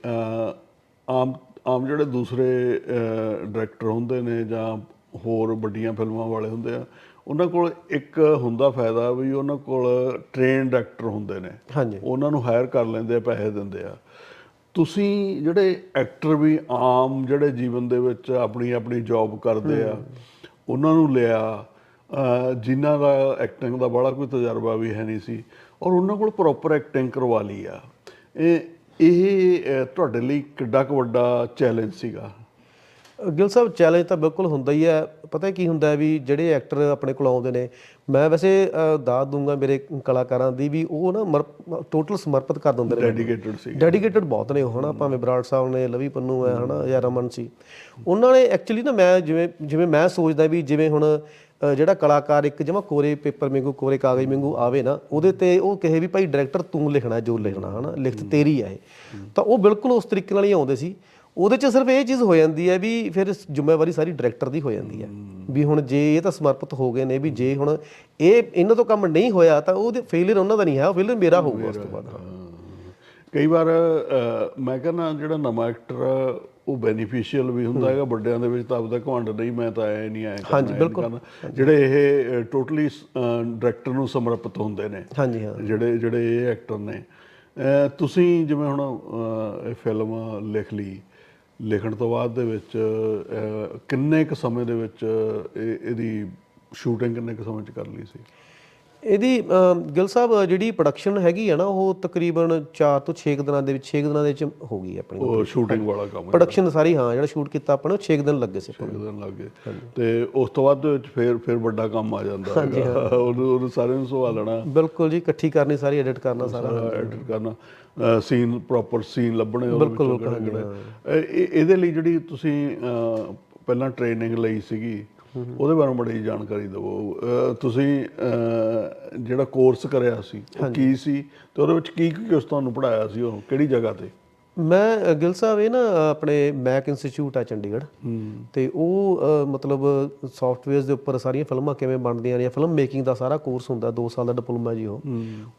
ਆਮ ਆਮ ਜਿਹੜੇ ਦੂਸਰੇ ਡਾਇਰੈਕਟਰ ਹੁੰਦੇ ਨੇ ਜਾਂ ਹੋਰ ਵੱਡੀਆਂ ਫਿਲਮਾਂ ਵਾਲੇ ਹੁੰਦੇ ਆ ਉਹਨਾਂ ਕੋਲ ਇੱਕ ਹੁੰਦਾ ਫਾਇਦਾ ਵੀ ਉਹਨਾਂ ਕੋਲ ਟ੍ਰੇਨ ਡਾਇਰੈਕਟਰ ਹੁੰਦੇ ਨੇ। ਹਾਂਜੀ। ਉਹਨਾਂ ਨੂੰ ਹਾਇਰ ਕਰ ਲੈਂਦੇ ਆ ਪੈਸੇ ਦਿੰਦੇ ਆ। ਤੁਸੀਂ ਜਿਹੜੇ ਐਕਟਰ ਵੀ ਆਮ ਜਿਹੜੇ ਜੀਵਨ ਦੇ ਵਿੱਚ ਆਪਣੀ ਆਪਣੀ ਜੌਬ ਕਰਦੇ ਆ ਉਹਨਾਂ ਨੂੰ ਲਿਆ ਜਿਨ੍ਹਾਂ ਦਾ ਐਕਟਿੰਗ ਦਾ ਬੜਾ ਕੋਈ ਤਜਰਬਾ ਵੀ ਹੈ ਨਹੀਂ ਸੀ ਔਰ ਉਹਨਾਂ ਕੋਲ ਪ੍ਰੋਪਰ ਐਕਟਿੰਗ ਕਰਵਾ ਲਈ ਆ। ਇਹ ਇਹ ਤੁਹਾਡੇ ਲਈ ਕਿੱਡਾ ਕੁ ਵੱਡਾ ਚੈਲੰਜ ਸੀਗਾ? ਗਿਲ ਸਾਹਿਬ ਚੈਲੰਜ ਤਾਂ ਬਿਲਕੁਲ ਹੁੰਦਾ ਹੀ ਹੈ। ਪਤਾ ਕੀ ਹੁੰਦਾ ਹੈ ਵੀ ਜਿਹੜੇ ਐਕਟਰ ਆਪਣੇ ਕੋਲ ਆਉਂਦੇ ਨੇ ਮੈਂ ਵੈਸੇ ਦਾਦ ਦੂੰਗਾ ਮੇਰੇ ਕਲਾਕਾਰਾਂ ਦੀ ਵੀ ਉਹ ਨਾ ਟੋਟਲ ਸਮਰਪਿਤ ਕਰ ਦਿੰਦੇ ਨੇ ਡੈਡੀਕੇਟਡ ਸੀ। ਡੈਡੀਕੇਟਡ ਬਹੁਤ ਨੇ ਉਹ ਹਨਾ ਭਾਵੇਂ ਬਰਾੜ ਸਾਹਿਬ ਨੇ ਲਵੀ ਪੰਨੂ ਹੈ ਹਨਾ ਜਾਂ ਰਮਨ ਸੀ। ਉਹਨਾਂ ਨੇ ਐਕਚੁਅਲੀ ਨਾ ਮੈਂ ਜਿਵੇਂ ਜਿਵੇਂ ਮੈਂ ਸੋਚਦਾ ਵੀ ਜਿਵੇਂ ਹੁਣ ਜਿਹੜਾ ਕਲਾਕਾਰ ਇੱਕ ਜਮਾ ਕੋਰੇ ਪੇਪਰ ਵਾਂਗੂ ਕੋਰੇ ਕਾਗਜ਼ ਵਾਂਗੂ ਆਵੇ ਨਾ ਉਹਦੇ ਤੇ ਉਹ ਕਹੇ ਵੀ ਭਾਈ ਡਾਇਰੈਕਟਰ ਤੂੰ ਲਿਖਣਾ ਜੋ ਲਿਖਣਾ ਹਨਾ ਲਿਖਤ ਤੇਰੀ ਹੈ ਤਾਂ ਉਹ ਬਿਲਕੁਲ ਉਸ ਤਰੀਕੇ ਨਾਲ ਹੀ ਆਉਂਦੇ ਸੀ। ਉਹਦੇ ਚ ਸਿਰਫ ਇਹ ਚੀਜ਼ ਹੋ ਜਾਂਦੀ ਹੈ ਵੀ ਫਿਰ ਜ਼ਿੰਮੇਵਾਰੀ ਸਾਰੀ ਡਾਇਰੈਕਟਰ ਦੀ ਹੋ ਜਾਂਦੀ ਹੈ। ਵੀ ਹੁਣ ਜੇ ਇਹ ਤਾਂ ਸਮਰਪਿਤ ਹੋ ਗਏ ਨੇ ਵੀ ਜੇ ਹੁਣ ਇਹ ਇਹਨਾਂ ਤੋਂ ਕੰਮ ਨਹੀਂ ਹੋਇਆ ਤਾਂ ਉਹਦੇ ਫੇਲਿਅਰ ਉਹਨਾਂ ਦਾ ਨਹੀਂ ਹੈ ਉਹ ਫੇਲਿਅਰ ਮੇਰਾ ਹੋਊਗਾ ਉਸ ਤੋਂ ਬਾਅਦ। ਹਾਂ। ਕਈ ਵਾਰ ਮੈਂ ਕਹਿੰਦਾ ਜਿਹੜਾ ਨਵਾਂ ਐਕਟਰ ਉਹ ਬੈਨੀਫੀਸ਼ੀਅਲ ਵੀ ਹੁੰਦਾ ਹੈਗਾ ਵੱਡਿਆਂ ਦੇ ਵਿੱਚ ਤਾਂ ਆਪਦਾ ਘਮੰਡ ਨਹੀਂ ਮੈਂ ਤਾਂ ਐ ਨਹੀਂ ਆਇਆ ਹਾਂਜੀ, ਬਿਲਕੁਲ। ਜਿਹੜੇ ਇਹ ਟੋਟਲੀ ਡਾਇਰੈਕਟਰ ਨੂੰ ਸਮਰਪਿਤ ਹੁੰਦੇ ਨੇ। ਹਾਂਜੀ ਹਾਂ। ਜਿਹੜੇ ਜਿਹੜੇ ਇਹ ਐਕਟਰ ਨੇ। ਤੁਸੀਂ ਜਿਵੇਂ ਹੁਣ ਫਿਲਮ ਲਿਖ ਲਈ ਲਿਖਣ ਤੋਂ ਬਾਅਦ ਦੇ ਵਿੱਚ ਕਿੰਨੇ ਕੁ ਸਮੇਂ ਦੇ ਵਿੱਚ ਇਹ ਇਹਦੀ ਸ਼ੂਟਿੰਗ ਕਿੰਨੇ ਕੁ ਸਮੇਂ ਚ ਕਰ ਲਈ ਸੀ? ਇਹਦੀ ਗਿੱਲ ਸਾਹਿਬ ਜਿਹੜੀ ਪ੍ਰੋਡਕਸ਼ਨ ਹੈਗੀ ਆ ਨਾ ਉਹ ਤਕਰੀਬਨ 4 ਤੋਂ 6 ਦਿਨਾਂ ਦੇ ਵਿੱਚ 6 ਦਿਨਾਂ ਦੇ ਵਿੱਚ ਹੋ ਗਈ ਆਪਣੀ ਉਹ ਸ਼ੂਟਿੰਗ ਵਾਲਾ ਕੰਮ ਪ੍ਰੋਡਕਸ਼ਨ ਸਾਰੀ ਹਾਂ ਜਿਹੜਾ ਸ਼ੂਟ ਕੀਤਾ ਆਪਾਂ ਨੂੰ 6 ਦਿਨ ਲੱਗੇ ਸੀ ਆਪਾਂ ਨੂੰ। ਇੱਕ ਦਿਨ ਲੱਗ। ਤੇ ਉਸ ਤੋਂ ਬਾਅਦ ਵਿੱਚ ਫਿਰ ਫਿਰ ਵੱਡਾ ਕੰਮ ਆ ਜਾਂਦਾ <laughs> ਉਹਨੂੰ ਉਹਨੂੰ ਸਾਰਿਆਂ ਨੂੰ ਸੰਭਾਲਣਾ ਬਿਲਕੁਲ ਜੀ ਇਕੱਠੀ ਕਰਨੀ ਸਾਰੀ ਐਡਿਟ ਕਰਨਾ ਸਾਰਾ। ਐਡਿਟ ਕਰਨਾ। ਸੀਨ ਪ੍ਰੋਪਰ ਸੀਨ ਲੱਭਣੇ ਉਹਦੇ ਵਿੱਚੋਂ ਕਿਹੜੇ ਕਿਹੜੇ। ਇਹ- ਇਹ- ਇਹਦੇ ਲਈ ਜਿਹੜੀ ਤੁਸੀਂ ਪਹਿਲਾਂ ਟ੍ਰੇਨਿੰਗ ਲਈ ਸੀਗੀ ਉਹਦੇ ਬਾਰੇ ਬੜੀ ਜਾਣਕਾਰੀ ਦਿਵੋ। ਤੁਸੀਂ ਜਿਹੜਾ ਕੋਰਸ ਕਰਿਆ ਸੀ ਉਹ ਕੀ ਸੀ ਤੇ ਉਹਦੇ ਵਿੱਚ ਕੀ ਕੀ ਕੁਛ ਤੁਹਾਨੂੰ ਪੜਾਇਆ ਸੀ ਉਹ? ਕਿਹੜੀ ਜਗ੍ਹਾ ਤੇ? ਮੈਂ ਗਿੱਲ ਸਾਹਿਬ ਇਹ ਨਾ ਆਪਣੇ ਮੈਕ ਇੰਸਟੀਚਿਊਟ ਆ ਚੰਡੀਗੜ੍ਹ। ਤੇ ਉਹ ਮਤਲਬ ਸੌਫਟਵੇਅਰਸ ਦੇ ਉੱਪਰ ਸਾਰੀਆਂ ਫਿਲਮਾਂ ਕਿਵੇਂ ਬਣਦੀਆਂ ਨੇ ਫਿਲਮ ਮੇਕਿੰਗ ਦਾ ਸਾਰਾ ਕੋਰਸ ਹੁੰਦਾ 2 ਸਾਲ ਦਾ ਡਿਪਲੋਮਾ ਜੀ ਉਹ।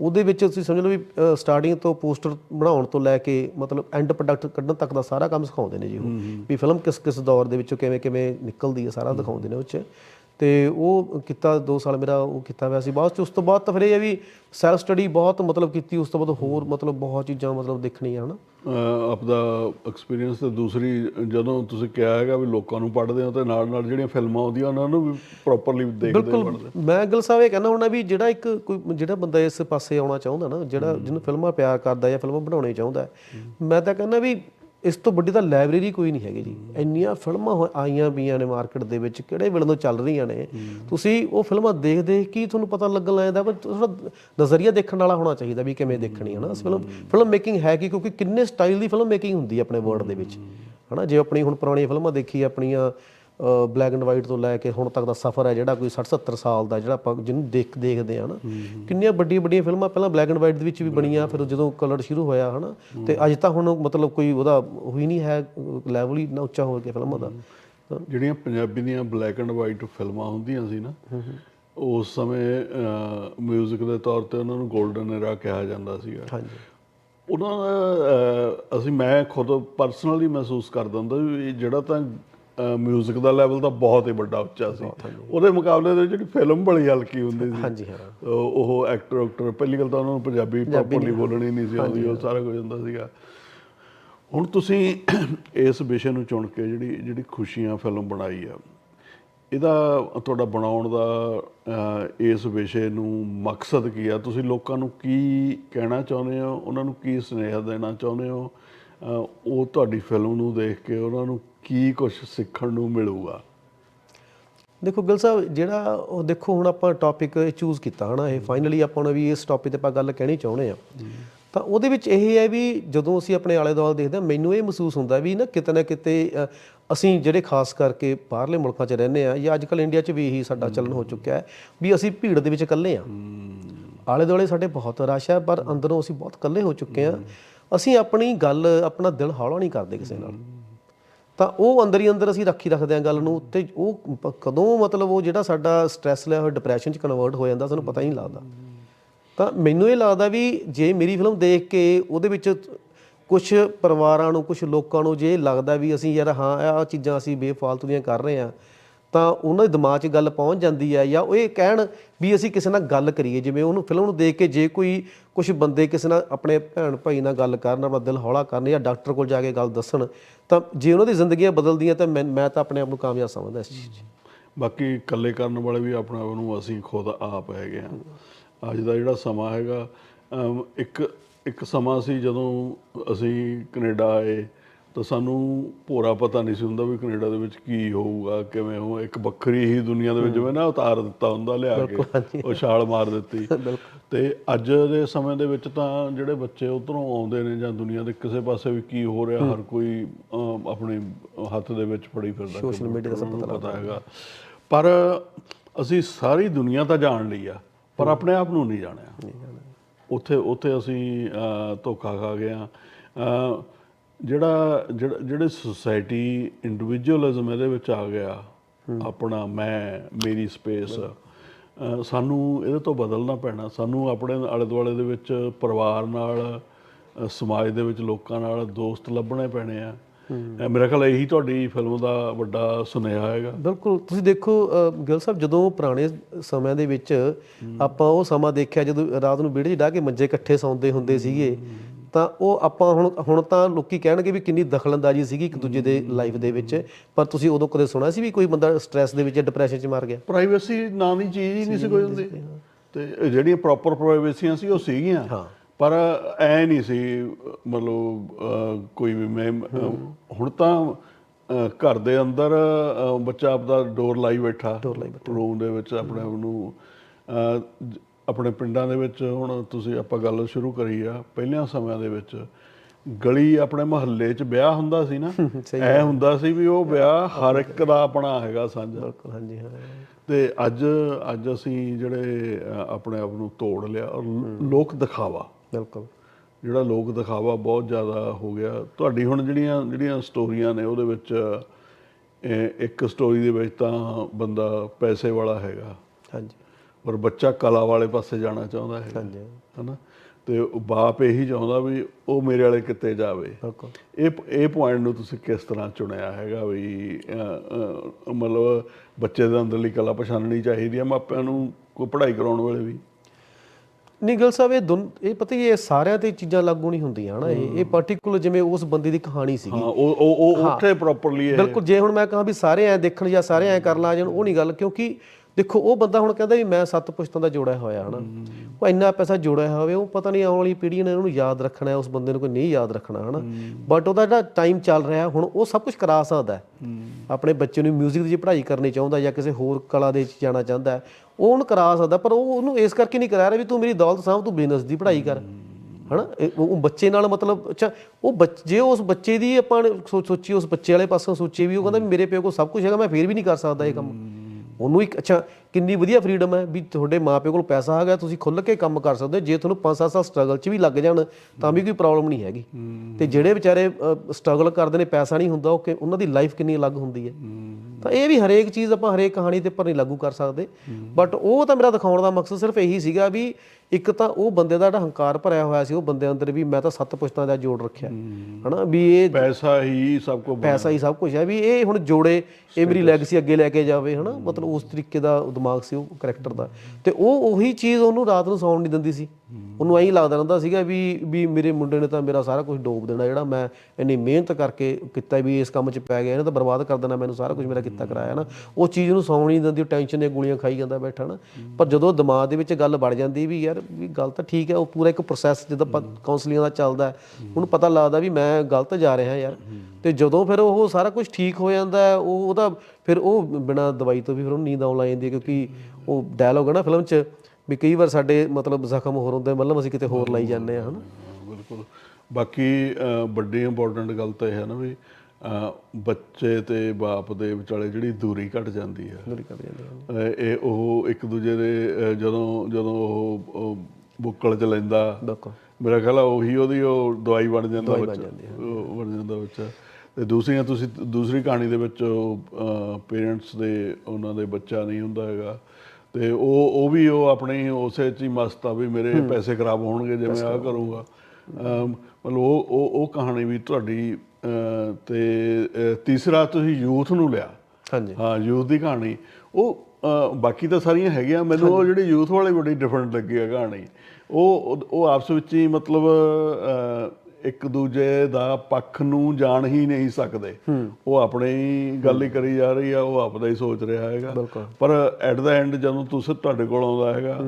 ਉਹਦੇ ਵਿੱਚ ਤੁਸੀਂ ਸਮਝ ਲਓ ਵੀ ਸਟਾਰਟਿੰਗ ਤੋਂ ਪੋਸਟਰ ਬਣਾਉਣ ਤੋਂ ਲੈ ਕੇ ਮਤਲਬ ਐਂਡ ਪ੍ਰੋਡਕਟ ਕੱਢਣ ਤੱਕ ਦਾ ਸਾਰਾ ਕੰਮ ਸਿਖਾਉਂਦੇ ਨੇ ਜੀ ਉਹ। ਵੀ ਫਿਲਮ ਕਿਸ ਕਿਸ ਦੌਰ ਦੇ ਵਿੱਚੋਂ ਕਿਵੇਂ ਕਿਵੇਂ ਨਿਕਲਦੀ ਹੈ ਸਾਰਾ ਦਿਖਾਉਂਦੇ ਨੇ ਉਹ 'ਚ। ਤੇ ਉਹ ਕੀਤਾ 2 ਸਾਲ ਮੇਰਾ ਉਹ ਕੀਤਾ ਹੋਇਆ ਸੀ। ਬਾਅਦ ਚ ਉਸ ਤੋਂ ਬਾਅਦ ਤਾਂ ਫਿਰ ਇਹ ਵੀ ਸੈਲਫ ਸਟੱਡੀ ਬਹੁਤ ਮਤਲਬ ਕੀਤੀ ਉਸ ਤੋਂ ਬਾਅਦ ਹੋਰ ਮਤਲਬ ਬਹੁਤ ਚੀਜ਼ਾਂ ਮਤਲਬ ਦੇਖਣੀਆਂ ਹਨਾ। ਆਪਦਾ ਐਕਸਪੀਰੀਅੰਸ ਤੇ ਦੂਸਰੀ ਜਦੋਂ ਤੁਸੀਂ ਕਿਹਾ ਹੈਗਾ ਵੀ ਲੋਕਾਂ ਨੂੰ ਪੜ੍ਹਦੇ ਹੋ ਤੇ ਨਾਲ ਨਾਲ ਜਿਹੜੀਆਂ ਫਿਲਮਾਂ ਆਉਂਦੀਆਂ ਉਹਨਾਂ ਨੂੰ ਵੀ ਪ੍ਰੋਪਰਲੀ ਦੇਖਦੇ ਬਿਲਕੁਲ। ਪੜ੍ਹਦੇ। ਮੈਂ ਗਿਲ ਸਾਹਿਬ ਇਹ ਕਹਿੰਦਾ ਹੁੰਦਾ ਵੀ ਜਿਹੜਾ ਇੱਕ ਕੋਈ ਜਿਹੜਾ ਬੰਦਾ ਇਸ ਪਾਸੇ ਆਉਣਾ ਚਾਹੁੰਦਾ ਨਾ ਜਿਹੜਾ ਜਿਹਨੂੰ ਫਿਲਮਾਂ ਪਿਆਰ ਕਰਦਾ ਜਾਂ ਫਿਲਮਾਂ ਬਣਾਉਣੀ ਚਾਹੁੰਦਾ ਹੈ, ਮੈਂ ਤਾਂ ਕਹਿੰਦਾ ਵੀ ਇਸ ਤੋਂ ਵੱਡੀ ਤਾਂ ਲਾਇਬ੍ਰੇਰੀ ਕੋਈ ਨਹੀਂ ਹੈਗੀ ਜੀ। ਇੰਨੀਆਂ ਫਿਲਮਾਂ ਹੋ- ਆਈਆਂ ਪਈਆਂ ਨੇ ਮਾਰਕੀਟ ਦੇ ਵਿੱਚ, ਕਿਹੜੇ ਵੇਲੇ ਤੋਂ ਚੱਲ ਰਹੀਆਂ ਨੇ। ਤੁਸੀਂ ਉਹ ਫਿਲਮਾਂ ਦੇਖ ਦੇਖ ਕੇ ਤੁਹਾਨੂੰ ਪਤਾ ਲੱਗਣ ਲੱਗ ਜਾਂਦਾ ਪਰ ਥੋੜਾ ਨਜ਼ਰੀਆ ਦੇਖਣ ਵਾਲਾ ਹੋਣਾ ਚਾਹੀਦਾ ਵੀ ਕਿਵੇਂ ਦੇਖਣੀ ਹੈ ਨਾ। ਫਿਲਮ ਫਿਲਮ ਮੇਕਿੰਗ ਹੈ ਕੀ, ਕਿਉਂਕਿ ਕਿੰਨੇ ਸਟਾਈਲ ਦੀ ਫਿਲਮ ਮੇਕਿੰਗ ਹੁੰਦੀ ਹੈ ਆਪਣੇ ਵਰਲਡ ਦੇ ਵਿੱਚ। ਹਨਾ, ਜੇ ਆਪਣੀ ਹੁਣ ਪੁਰਾਣੀਆਂ ਫਿਲਮਾਂ ਦੇਖੀ, ਆਪਣੀਆਂ ਬਲੈਕ ਐਂਡ ਵਾਈਟ ਤੋਂ ਲੈ ਕੇ ਹੁਣ ਤੱਕ ਦਾ ਸਫ਼ਰ ਹੈ ਜਿਹੜਾ ਕੋਈ 60 70 ਸਾਲ ਦਾ ਜਿਹੜਾ ਆਪਾਂ ਜਿਹਨੂੰ ਦੇਖ ਦੇਖਦੇ ਆ ਨਾ ਕਿੰਨੀਆਂ ਵੱਡੀਆਂ ਵੱਡੀਆਂ ਫਿਲਮਾਂ ਪਹਿਲਾਂ ਬਲੈਕ ਐਂਡ ਵਾਈਟ ਦੇ ਵਿੱਚ ਵੀ ਬਣੀਆਂ ਫਿਰ ਜਦੋਂ ਕਲਰ ਸ਼ੁਰੂ ਹੋਇਆ ਹਨਾ ਤੇ ਅੱਜ ਤਾਂ ਹੁਣ ਮਤਲਬ ਕੋਈ ਉਹਦਾ ਹੋਈ ਨਹੀਂ ਹੈ ਲੈਵਲ ਹੀ ਨਾ ਉੱਚਾ ਹੋ ਗਿਆ ਫਿਲਮਾਂ ਦਾ। ਜਿਹੜੀਆਂ ਪੰਜਾਬੀ ਦੀਆਂ ਬਲੈਕ ਐਂਡ ਵਾਈਟ ਫਿਲਮਾਂ ਹੁੰਦੀਆਂ ਸੀ ਨਾ ਉਸ ਸਮੇਂ ਮਿਊਜ਼ਿਕ ਦੇ ਤੌਰ ਤੇ ਉਹਨਾਂ ਨੂੰ 골ਡਨ ਏਰਾ ਕਿਹਾ ਜਾਂਦਾ ਸੀਗਾ। ਹਾਂਜੀ। ਉਹਨਾਂ ਅਸੀਂ ਮੈਂ ਖੁਦ ਪਰਸਨਲੀ ਮਹਿਸੂਸ ਕਰਦਾ ਹੁੰਦਾ ਵੀ ਜਿਹੜਾ ਤਾਂ 뮤직 ਦਾ ਲੈਵਲ ਤਾਂ ਬਹੁਤ ਹੀ ਵੱਡਾ ਉੱਚਾ ਸੀ। ਉਹਦੇ ਮੁਕਾਬਲੇ ਦੇ ਜਿਹੜੀ ਫਿਲਮ ਬੜੀ ਹਲਕੀ ਹੁੰਦੀ ਸੀ। ਹਾਂਜੀ ਹਾਂ। ਉਹ ਐਕਟਰ ਐਕਟਰ ਪਹਿਲੀ ਗੱਲ ਤਾਂ ਉਹਨਾਂ ਨੂੰ ਪੰਜਾਬੀ ਪ੍ਰੋਪਰਲੀ ਬੋਲਣੀ ਨਹੀਂ ਸੀ ਆਉਂਦੀ ਉਹ ਸਾਰਾ ਕੁਝ ਹੁੰਦਾ ਸੀਗਾ। ਹੁਣ ਤੁਸੀਂ ਇਸ ਵਿਸ਼ੇ ਨੂੰ ਚੁਣ ਕੇ ਜਿਹੜੀ ਜਿਹੜੀ ਖੁਸ਼ੀਆਂ ਫਿਲਮ ਬਣਾਈ ਆ ਇਹਦਾ ਤੁਹਾਡਾ ਬਣਾਉਣ ਦਾ ਇਸ ਵਿਸ਼ੇ ਨੂੰ ਮਕਸਦ ਕੀ ਆ? ਤੁਸੀਂ ਲੋਕਾਂ ਨੂੰ ਕੀ ਕਹਿਣਾ ਚਾਹੁੰਦੇ ਹੋ? ਉਹਨਾਂ ਨੂੰ ਕੀ ਸੁਨੇਹਾ ਦੇਣਾ ਚਾਹੁੰਦੇ ਹੋ? ਉਹ ਤੁਹਾਡੀ ਫਿਲਮ ਨੂੰ ਦੇਖ ਕੇ ਉਹਨਾਂ ਨੂੰ ਕੀ ਕੁਝ ਸਿੱਖਣ ਨੂੰ ਮਿਲੂਗਾ? ਦੇਖੋ ਗਿਲ ਸਾਹਿਬ ਜਿਹੜਾ ਉਹ ਦੇਖੋ ਹੁਣ ਆਪਾਂ ਟੌਪਿਕ ਚੂਜ਼ ਕੀਤਾ ਹਨਾ ਇਹ ਫਾਈਨਲੀ ਆਪਾਂ ਨੂੰ ਵੀ ਇਸ ਟੌਪਿਕ ਤੇ ਆਪਾਂ ਗੱਲ ਕਹਿਣੀ ਚਾਹੁੰਦੇ ਆ ਤਾਂ ਉਹਦੇ ਵਿੱਚ ਇਹ ਹੈ ਵੀ ਜਦੋਂ ਅਸੀਂ ਆਪਣੇ ਆਲੇ ਦੁਆਲੇ ਦੇਖਦੇ ਮੈਨੂੰ ਇਹ ਮਹਿਸੂਸ ਹੁੰਦਾ ਵੀ ਨਾ ਕਿਤੇ ਨਾ ਕਿਤੇ ਅਸੀਂ ਜਿਹੜੇ ਖਾਸ ਕਰਕੇ ਬਾਹਰਲੇ ਮੁਲਕਾਂ 'ਚ ਰਹਿੰਦੇ ਆ ਜਾਂ ਅੱਜਕੱਲ ਇੰਡੀਆ 'ਚ ਵੀ ਇਹੀ ਸਾਡਾ ਚੱਲਣ ਹੋ ਚੁੱਕਿਆ ਹੈ ਵੀ ਅਸੀਂ ਭੀੜ ਦੇ ਵਿੱਚ ਇਕੱਲੇ ਆ ਆਲੇ ਦੁਆਲੇ ਸਾਡੇ ਬਹੁਤ ਰਸ਼ ਹੈ ਪਰ ਅੰਦਰੋਂ ਅਸੀਂ ਬਹੁਤ ਇਕੱਲੇ ਹੋ ਚੁੱਕੇ ਆ ਅਸੀਂ ਆਪਣੀ ਗੱਲ, ਆਪਣਾ ਦਿਲ ਹੌਲਾ ਨਹੀਂ ਕਰਦੇ ਕਿਸੇ ਨਾਲ। ਤਾਂ ਉਹ ਅੰਦਰ ਹੀ ਅੰਦਰ ਅਸੀਂ ਰੱਖੀ ਰੱਖਦੇ ਆ ਗੱਲ ਨੂੰ ਤੇ ਉਹ ਪ- ਕਦੋਂ ਮਤਲਬ ਉਹ ਜਿਹੜਾ ਸਾਡਾ ਸਟ੍ਰੈਸ ਲਿਆ ਹੋਇਆ ਡਿਪਰੈਸ਼ਨ ਚ ਕਨਵਰਟ ਹੋ ਜਾਂਦਾ, ਸਾਨੂੰ ਪਤਾ ਹੀ ਨਹੀਂ ਲੱਗਦਾ। ਤਾਂ ਮੈਨੂੰ ਇਹ ਲੱਗਦਾ ਵੀ ਜੇ ਮੇਰੀ ਫਿਲਮ ਦੇਖ ਕੇ ਉਹਦੇ ਵਿੱਚ ਕੁਝ ਪਰਿਵਾਰਾਂ ਨੂੰ ਕੁਝ ਲੋਕਾਂ ਨੂੰ ਜੇ ਲੱਗਦਾ ਵੀ ਅਸੀਂ ਯਾਰ ਹਾਂ, ਆਹ ਚੀਜ਼ਾਂ ਅਸੀਂ ਬੇਫਾਲਤੂ ਦੀਆਂ ਕਰ ਰਹੇ ਆ ਤਾਂ ਉਹਨਾਂ ਦੇ ਦਿਮਾਗ 'ਚ ਗੱਲ ਪਹੁੰਚ ਜਾਂਦੀ ਹੈ ਜਾਂ ਉਹ ਇਹ ਕਹਿਣ ਵੀ ਅਸੀਂ ਕਿਸੇ ਨਾਲ ਗੱਲ ਕਰੀਏ, ਜਿਵੇਂ ਉਹਨੂੰ ਫਿਲਮ ਨੂੰ ਦੇਖ ਕੇ ਜੇ ਕੋਈ ਕੁਝ ਬੰਦੇ ਕਿਸੇ ਨਾਲ ਆਪਣੇ ਭੈਣ ਭਾਈ ਨਾਲ ਗੱਲ ਕਰਨ, ਆਪਣਾ ਦਿਲ ਹੌਲਾ ਕਰਨ ਜਾਂ ਡਾਕਟਰ ਕੋਲ ਜਾ ਕੇ ਗੱਲ ਦੱਸਣ, ਤਾਂ ਜੇ ਉਹਨਾਂ ਦੀ ਜ਼ਿੰਦਗੀਆਂ ਬਦਲਦੀਆਂ ਤਾਂ ਮੈਂ ਮੈਂ ਤਾਂ ਆਪਣੇ ਆਪ ਨੂੰ ਕਾਮਯਾਬ ਸਮਝਦਾ ਇਸ ਚੀਜ਼ 'ਚ। ਬਾਕੀ ਇਕੱਲੇ ਕਰਨ ਵਾਲੇ ਵੀ ਆਪਣੇ ਆਪ ਨੂੰ ਅਸੀਂ ਖੁਦ ਆਪ ਹੈਗੇ ਆ ਅੱਜ ਦਾ ਜਿਹੜਾ ਸਮਾਂ ਹੈਗਾ ਇੱਕ ਇੱਕ ਸਮਾਂ ਸੀ ਜਦੋਂ ਅਸੀਂ ਕੈਨੇਡਾ ਆਏ ਤਾਂ ਸਾਨੂੰ ਭੋਰਾ ਪਤਾ ਨਹੀਂ ਸੀ ਹੁੰਦਾ ਵੀ ਕੈਨੇਡਾ ਦੇ ਵਿੱਚ ਕੀ ਹੋਊਗਾ ਕਿਵੇਂ ਹੋ ਇੱਕ ਵੱਖਰੀ ਹੀ ਦੁਨੀਆ ਦੇ ਵਿੱਚ ਜਿਵੇਂ ਨਾ ਉਤਾਰ ਦਿੱਤਾ ਹੁੰਦਾ ਲਿਆ ਕੇ ਉਹ ਛਾਲ ਮਾਰ ਦਿੱਤੀ। <laughs> ਤੇ ਅੱਜ ਦੇ ਸਮੇਂ ਦੇ ਵਿੱਚ ਤਾਂ ਜਿਹੜੇ ਬੱਚੇ ਉਧਰੋਂ ਆਉਂਦੇ ਨੇ ਜਾਂ ਦੁਨੀਆ ਦੇ ਕਿਸੇ ਪਾਸੇ ਵੀ ਕੀ ਹੋ ਰਿਹਾ ਹਰ ਕੋਈ ਆਪਣੇ ਹੱਥ ਦੇ ਵਿੱਚ ਫੜੀ ਫਿਰਦਾ Social media ਦਾ ਸਭ ਪਤਾ ਹੈਗਾ। ਪਰ ਅਸੀਂ ਸਾਰੀ ਦੁਨੀਆ ਤਾਂ ਜਾਣ ਲਈ ਆ ਪਰ ਆਪਣੇ ਆਪ ਨੂੰ ਨਹੀਂ ਜਾਣਿਆ। ਉੱਥੇ ਉੱਥੇ ਅਸੀਂ ਧੋਖਾ ਖਾ ਗਏ ਆ। ਜਿਹੜਾ ਜਿਹੜਾ- ਸੁਸਾਇਟੀ ਇੰਡੀਵਿਜੂਅਲਿਜ਼ਮ ਇਹਦੇ ਵਿੱਚ ਆ ਗਿਆ ਆਪਣਾ ਮੈਂ ਮੇਰੀ ਸਪੇਸ ਸਾਨੂੰ ਇਹਦੇ ਤੋਂ ਬਦਲਣਾ ਪੈਣਾ। ਸਾਨੂੰ ਆਪਣੇ ਆਲੇ ਦੁਆਲੇ ਦੇ ਵਿੱਚ ਪਰਿਵਾਰ ਨਾਲ ਸਮਾਜ ਦੇ ਵਿੱਚ ਲੋਕਾਂ ਨਾਲ ਦੋਸਤ ਲੱਭਣੇ ਪੈਣੇ ਆ। ਮੇਰਾ ਖਿਆਲ ਇਹੀ ਤੁਹਾਡੀ ਫਿਲਮ ਦਾ ਵੱਡਾ ਸੁਨੇਹਾ ਹੈਗਾ। ਬਿਲਕੁਲ। ਤੁਸੀਂ ਦੇਖੋ ਗਿੱਲ ਸਾਹਿਬ ਜਦੋਂ ਪੁਰਾਣੇ ਸਮਿਆਂ ਦੇ ਵਿੱਚ ਆਪਾਂ ਉਹ ਸਮਾਂ ਦੇਖਿਆ ਜਦੋਂ ਰਾਤ ਨੂੰ ਵਿਹੜੇ 'ਚ ਡਾਹ ਕੇ ਮੰਜੇ ਇਕੱਠੇ ਸੌਂਦੇ ਹੁੰਦੇ ਸੀਗੇ ਤਾਂ ਉਹ ਆਪਾਂ ਹੁਣ ਹੁਣ ਤਾਂ ਲੋਕੀ ਕਹਿਣਗੇ ਵੀ ਕਿੰਨੀ ਦਖਲਅੰਦਾਜ਼ੀ ਸੀਗੀ ਇੱਕ ਦੂਜੇ ਦੇ ਲਾਈਫ ਦੇ ਵਿੱਚ ਪਰ ਤੁਸੀਂ ਉਦੋਂ ਕਦੇ ਸੁਣਿਆ ਸੀ ਵੀ ਕੋਈ ਬੰਦਾ ਸਟ੍ਰੈਸ ਦੇ ਵਿੱਚ ਜਾਂ ਡਿਪਰੈਸ਼ਨ 'ਚ ਮਰ ਗਿਆ? ਪ੍ਰਾਈਵੇਸੀ ਨਾਂ ਦੀ ਚੀਜ਼ ਹੀ ਨਹੀਂ ਸੀ ਕੋਈ ਹੁੰਦੀ। ਤੇ ਜਿਹੜੀਆਂ ਪ੍ਰੋਪਰ ਪ੍ਰਾਈਵੇਸੀਆਂ ਸੀ ਉਹ ਸੀਗੀਆਂ। ਹਾਂ। ਪਰ ਐ ਨਹੀਂ ਸੀ ਮਤਲਬ ਕੋਈ ਵੀ ਮੈਂ ਹੁਣ ਤਾਂ ਘਰ ਦੇ ਅੰਦਰ ਬੱਚਾ ਆਪਦਾ ਡੋਰ ਲਾਈ ਬੈਠਾ। ਰੂਮ ਦੇ ਵਿੱਚ ਆਪਣੇ ਆਪ ਨੂੰ ਆਪਣੇ ਪਿੰਡਾਂ ਦੇ ਵਿੱਚ ਹੁਣ ਤੁਸੀਂ ਆਪਾਂ ਗੱਲ ਸ਼ੁਰੂ ਕਰੀ ਆ ਪਹਿਲਿਆਂ ਸਮਿਆਂ ਦੇ ਵਿੱਚ ਗਲੀ ਆਪਣੇ ਮੁਹੱਲੇ 'ਚ ਵਿਆਹ ਹੁੰਦਾ ਸੀ ਨਾ <laughs> ਐ ਹੁੰਦਾ ਸੀ ਵੀ ਉਹ ਵਿਆਹ ਹਰ ਇੱਕ ਦਾ ਆਪਣਾ ਹੈਗਾ ਸਾਂਝਾ। ਬਿਲਕੁਲ ਹਾਂਜੀ ਹਾਂ। ਤੇ ਅੱਜ ਅੱਜ ਅਸੀਂ ਜਿਹੜੇ ਆਪਣੇ ਆਪ ਨੂੰ ਤੋੜ ਲਿਆ ਔਰ ਲੋਕ ਦਿਖਾਵਾ। ਬਿਲਕੁਲ। ਜਿਹੜਾ ਲੋਕ ਦਿਖਾਵਾ ਬਹੁਤ ਜ਼ਿਆਦਾ ਹੋ ਗਿਆ। ਤੁਹਾਡੀ ਹੁਣ ਜਿਹੜੀਆਂ ਜਿਹੜੀਆਂ ਸਟੋਰੀਆਂ ਨੇ ਉਹਦੇ ਵਿੱਚ ਇੱਕ ਸਟੋਰੀ ਦੇ ਵਿੱਚ ਤਾਂ ਬੰਦਾ ਪੈਸੇ ਵਾਲਾ ਹੈਗਾ। ਹਾਂਜੀ। ਔਰ ਬੱਚਾ ਕਲਾ ਵਾਲੇ ਪਾਸੇ ਜਾਣਾ ਚਾਹੁੰਦਾ ਹੈਗਾ ਹਾਂਜੀ। ਹਨਾ? ਤੇ ਉਹ ਬਾਪ ਇਹੀ ਚਾਹੁੰਦਾ ਵੀ ਉਹ ਮੇਰੇ ਵਾਲੇ ਕਿੱਤੇ ਜਾਵੇ। ਬਿਲਕੁਲ। ਇਹ ਇਹ ਪੁਆਇੰਟ ਨੂੰ ਤੁਸੀਂ ਕਿਸ ਤਰ੍ਹਾਂ ਚੁਣਿਆ ਹੈਗਾ ਵੀ ਮਤਲਬ ਬੱਚੇ ਦੇ ਅੰਦਰਲੀ ਕਲਾ ਪਛਾਣਨੀ ਚਾਹੀਦੀ ਹੈ ਮਾਪਿਆਂ ਨੂੰ ਕੋਈ ਪੜ੍ਹਾਈ ਕਰਾਉਣ ਵੇਲੇ ਵੀ? ਨਹੀਂ ਗਿੱਲ ਸਾਹਿਬ ਇਹ ਇਹ ਪਤਾ ਹੀ ਇਹ ਸਾਰਿਆਂ ਤੇ ਚੀਜ਼ਾਂ ਲਾਗੂ ਨਹੀਂ ਹੁੰਦੀਆਂ ਹਨਾ। ਇਹ ਇਹ ਪਾਰਟਿਕੂਲਰ ਜਿਵੇਂ ਉਸ ਬੰਦੇ ਦੀ ਕਹਾਣੀ ਸੀਗੀ। ਹਾਂ ਉਹ ਉਹ ਉਹ ਉੱਥੇ ਪ੍ਰੋਪਰਲੀ ਇਹ ਬਿਲਕੁਲ ਜੇ ਹੁਣ ਮੈਂ ਕਹਾਂ ਵੀ ਸਾਰੇ ਐ ਦੇਖਣ ਜਾਂ ਸਾਰੇ ਐ ਕਰਨ ਲਾ ਜਾਣ ਉਹ ਨਹੀਂ ਗੱਲ ਕਿਉਂਕਿ ਦੇਖੋ, ਉਹ ਬੰਦਾ ਹੁਣ ਕਹਿੰਦਾ ਵੀ ਮੈਂ ਸੱਤ ਪੁਸ਼ਤਾਂ ਦਾ ਜੋੜਿਆ ਹੋਇਆ, ਹਨਾ? ਉਹ ਇੰਨਾ ਪੈਸਾ ਜੋੜਿਆ ਹੋਵੇ, ਉਹ ਪਤਾ ਨਹੀਂ ਆਉਣ ਵਾਲੀ ਪੀੜ੍ਹੀ ਨੇ ਉਹਨੂੰ ਯਾਦ ਰੱਖਣਾ ਹੈ, ਉਸ ਬੰਦੇ ਨੂੰ ਕੋਈ ਨਹੀਂ ਯਾਦ ਰੱਖਣਾ, ਹਨਾ? ਬਟ ਉਹਦਾ ਜਿਹੜਾ ਟਾਈਮ ਚੱਲ ਰਿਹਾ, ਹੁਣ ਉਹ ਸਭ ਕੁਝ ਕਰਾ ਸਕਦਾ ਆਪਣੇ ਬੱਚੇ ਨੂੰ ਮਿਊਜ਼ਿਕ ਦੀ ਪੜ੍ਹਾਈ ਕਰਨੀ ਚਾਹੁੰਦਾ ਜਾਂ ਕਿਸੇ ਹੋਰ ਕਲਾ ਦੇ ਵਿੱਚ ਜਾਣਾ ਚਾਹੁੰਦਾ ਉਹ ਉਹਨੂੰ ਕਰਾ ਸਕਦਾ, ਪਰ ਉਹ ਉਹਨੂੰ ਇਸ ਕਰਕੇ ਨਹੀਂ ਕਰਾ ਰਿਹਾ ਵੀ ਤੂੰ ਮੇਰੀ ਦੌਲਤ ਸਾਂਭ, ਤੂੰ ਬਿਜ਼ਨਸ ਦੀ ਪੜ੍ਹਾਈ ਕਰ, ਹਨਾ? ਇਹ ਉਹ ਬੱਚੇ ਨਾਲ ਮਤਲਬ, ਅੱਛਾ, ਉਹ ਬੱਚ- ਜੇ ਉਸ ਬੱਚੇ ਦੀ ਆਪਾਂ ਨੇ ਸੋਚੀ ਉਸ ਬੱਚੇ ਵਾਲੇ ਪਾਸੋਂ ਸੋਚੀ ਵੀ ਉਹ ਕਹਿੰਦਾ ਵੀ ਮੇਰੇ ਪਿਓ ਕੋਲ ਸਭ ਕੁਝ ਹੈਗਾ, ਮੈਂ ਫੇਰ ਵੀ ਨਹੀਂ ਕਰ ਸਕਦਾ ਇਹ ਕੰਮ। ਉਹਨੂੰ ਇੱਕ ਅੱਛਾ ਕਿੰਨੀ ਵਧੀਆ ਫਰੀडम ਹੈ ਵੀ ਤੁਹਾਡੇ ਮਾਪਿਓ ਕੋਲ ਪੈਸਾ ਹੈਗਾ ਤੁਸੀਂ ਖੁੱਲ ਕੇ ਕੰਮ ਕਰ ਸਕਦੇ ਹੋ। ਜੇ ਤੁਹਾਨੂੰ 5-7 ਸਾਲ ਸਟਰਗਲ 'ਚ ਵੀ ਲੱਗ ਜਾਣ ਤਾਂ ਵੀ ਕੋਈ ਪ੍ਰੋਬਲਮ ਨਹੀਂ ਹੈਗੀ। ਤੇ ਜਿਹੜੇ ਵਿਚਾਰੇ ਸਟਰਗਲ ਕਰਦੇ ਨੇ ਪੈਸਾ ਨਹੀਂ ਹੁੰਦਾ ਉਹ ਕਿ- ਉਹਨਾਂ ਦੀ ਲਾਈਫ ਕਿੰਨੀ ਅਲੱਗ ਹੁੰਦੀ ਹੈ। ਤਾਂ ਇਹ ਵੀ ਹਰੇਕ ਚੀਜ਼ ਆਪਾਂ ਹਰੇਕ ਕਹਾਣੀ ਤੇ ਉੱਪਰ ਨਹੀਂ ਲਾਗੂ ਕਰ ਸਕਦੇ। ਬਟ ਉਹ ਤਾਂ ਮੇਰਾ ਦਿਖਾਉਣ ਦਾ ਮਕਸਦ ਸਿਰਫ ਇਹੀ ਸੀਗਾ ਵੀ ਇੱਕ ਤਾਂ ਉਹ ਬੰਦੇ ਦਾ ਜਿਹੜਾ ਹੰਕਾਰ ਭਰਿਆ ਹੋਇਆ ਸੀ ਉਹ ਬੰਦੇ ਅੰਦਰ ਵੀ ਮੈਂ ਤਾਂ ਸੱਤ ਪੁਸ਼ਤਾਂ ਦਾ ਜੋੜ ਰੱਖਿਆ। ਹਨਾ ਵੀ ਇਹ ਪੈਸਾ ਹੀ ਸਭ ਕੁਝ ਪੈਸਾ ਹੀ ਸਭ ਕੁਝ ਹੈ ਵੀ ਇਹ ਹੁਣ ਜੋੜੇ ਇਹ ਮੇਰੀ ਲੈਗੇਸੀ ਅੱਗੇ ਲੈ ਕੇ ਜਾਵੇ ਹਨਾ। ਮਤਲਬ ਉਸ ਤਰੀਕੇ ਦਾ ਦਿਮਾਗ ਸੀ ਉਹ ਕਰੈਕਟਰ ਦਾ। ਤੇ ਉਹ ਉਹੀ ਚੀਜ਼ ਉਹਨੂੰ ਰਾਤ ਨੂੰ ਸੌਣ ਨਹੀਂ ਦਿੰਦੀ ਸੀ। ਉਹਨੂੰ ਐਂ ਲੱਗਦਾ ਰਹਿੰਦਾ ਸੀਗਾ ਵੀ ਵੀ ਮੇਰੇ ਮੁੰਡੇ ਨੇ ਤਾਂ ਮੇਰਾ ਸਾਰਾ ਕੁਝ ਡੋਬ ਦੇਣਾ, ਜਿਹੜਾ ਮੈਂ ਇੰਨੀ ਮਿਹਨਤ ਕਰਕੇ ਕੀਤਾ ਵੀ ਇਸ ਕੰਮ 'ਚ ਪੈ ਗਿਆ, ਇਹਨੇ ਤਾਂ ਬਰਬਾਦ ਕਰ ਦੇਣਾ, ਮੈਨੂੰ ਸਾਰਾ ਕੁਝ ਮੇਰਾ ਕੀਤਾ ਕਰਾਇਆ ਨਾ। ਉਹ ਚੀਜ਼ ਨੂੰ ਸੌਣ ਨਹੀਂ ਦਿੰਦੀ, ਉਹ ਟੈਨਸ਼ਨ ਦੀਆਂ ਗੋਲੀਆਂ ਖਾਈ ਜਾਂਦਾ ਬੈਠਾ ਨਾ। ਪਰ ਜਦੋਂ ਦਿਮਾਗ ਦੇ ਵਿੱਚ ਗੱਲ ਵੜ ਜਾਂਦੀ ਵੀ ਯਾਰ, ਵੀ ਗੱਲ ਤਾਂ ਠੀਕ ਹੈ, ਉਹ ਪੂਰਾ ਇੱਕ ਪ੍ਰੋਸੈਸ ਜਦੋਂ ਕਾਉਂਸਲਿੰਗ ਦਾ ਚੱਲਦਾ ਉਹਨੂੰ ਪਤਾ ਲੱਗਦਾ ਵੀ ਮੈਂ ਗਲਤ ਜਾ ਰਿਹਾ ਯਾਰ। ਤੇ ਜਦੋਂ ਫਿਰ ਉਹ ਸਾਰਾ ਕੁਝ ਠੀਕ ਹੋ ਜਾਂਦਾ ਹੈ, ਉਹ ਉਹਦਾ ਫਿਰ ਉਹ ਬਿਨਾਂ ਦਵਾਈ ਤੋਂ ਵੀ ਫਿਰ ਉਹਨੂੰ ਨੀਂਦ ਆਉਣ ਲੱਗ ਜਾਂਦੀ ਹੈ ਕਿਉਂਕਿ ਉਹ ਡਾਇਲੋਗ ਹੈ ਨਾ ਫਿਲਮ 'ਚ ਵੀ ਕਈ ਵਾਰ ਸਾਡੇ ਮਤਲਬ ਜ਼ਖਮ ਹੋਰ ਹੁੰਦੇ ਮਤਲਬ ਅਸੀਂ ਕਿਤੇ ਹੋਰ ਲਾਈ ਜਾਂਦੇ ਆ ਹਨਾ? ਹਾਂ, ਬਿਲਕੁਲ। ਬਾਕੀ ਵੱਡੀ ਇੰਪੋਰਟੈਂਟ ਗੱਲ ਤਾਂ ਇਹ ਹੈ ਨਾ ਵੀ ਬੱਚੇ ਤੇ ਬਾਪ ਦੇ ਵਿਚਾਲੇ ਜਿਹੜੀ ਦੂਰੀ ਘਟ ਜਾਂਦੀ ਹੈ। ਦੂਰੀ ਕਰ ਜਾਂਦੇ ਅ, ਇਹ ਉਹ ਇੱਕ ਦੂਜੇ ਦੇ ਜਦੋਂ ਜਦੋਂ ਉਹ ਉਹ ਬੁੱਕਲ ਚ ਲੈਂਦਾ ਮੇਰਾ ਖਿਆਲ ਉਹੀ ਉਹਦੀ ਉਹ ਦਵਾਈ ਬਣ ਜਾਂਦਾ ਬੱਚਾ। ਉਹ ਬਣ ਜਾਂਦਾ ਬੱਚਾ। ਤੇ ਦੂਸਰੀਆਂ ਤੁਸੀਂ ਦੂਸਰੀ ਕਹਾਣੀ ਦੇ ਵਿੱਚ ਪੇਰੈਂਟਸ ਦੇ ਉਹਨਾਂ ਦੇ ਬੱਚਾ ਨਹੀਂ ਹੁੰਦਾ ਹੈਗਾ। ਤੇ ਉਹ ਉਹ ਵੀ ਉਹ ਆਪਣੇ ਉਸੇ ਚ ਹੀ ਮਸਤ ਆ ਵੀ ਮੇਰੇ ਪੈਸੇ ਖਰਾਬ ਹੋਣਗੇ ਜੇ ਮੈਂ ਆ ਕਰੂੰਗਾ। ਮਤਲਬ ਉਹ ਉਹ ਉਹ ਕਹਾਣੀ ਵੀ ਤੁਹਾਡੀ ਤੇ ਤੀਸਰਾ ਤੁਸੀਂ ਯੂਥ ਨੂੰ ਲਿਆ। ਹਾਂਜੀ। ਹਾਂ ਯੂਥ ਦੀ ਕਹਾਣੀ। ਉਹ ਬਾਕੀ ਤਾਂ ਸਾਰੀਆਂ ਹੈਗੀਆਂ ਮੈਨੂੰ ਉਹ ਜਿਹੜੀ ਯੂਥ ਵਾਲੀ ਬੜੀ ਡਿਫਰੈਂਟ ਲੱਗੀ ਹੈ ਕਹਾਣੀ। ਉਹ ਉਹ- ਆਪਸ ਵਿੱਚ ਹੀ ਮਤਲਬ ਇੱਕ ਦੂਜੇ ਦਾ ਪੱਖ ਨੂੰ ਜਾਣ ਹੀ ਨਹੀਂ ਸਕਦੇ। ਉਹ ਆਪਣੇ ਹੀ ਗੱਲ ਹੀ ਕਰੀ ਜਾ ਰਹੀ ਆ ਉਹ ਆਪਦਾ ਹੀ ਸੋਚ ਰਿਹਾ ਹੈਗਾ। ਪਰ ਐਟ ਦਾ ਐਂਡ ਜਦੋਂ ਤੁਸੀਂ ਤੁਹਾਡੇ ਕੋਲ ਆਉਂਦਾ ਹੈਗਾ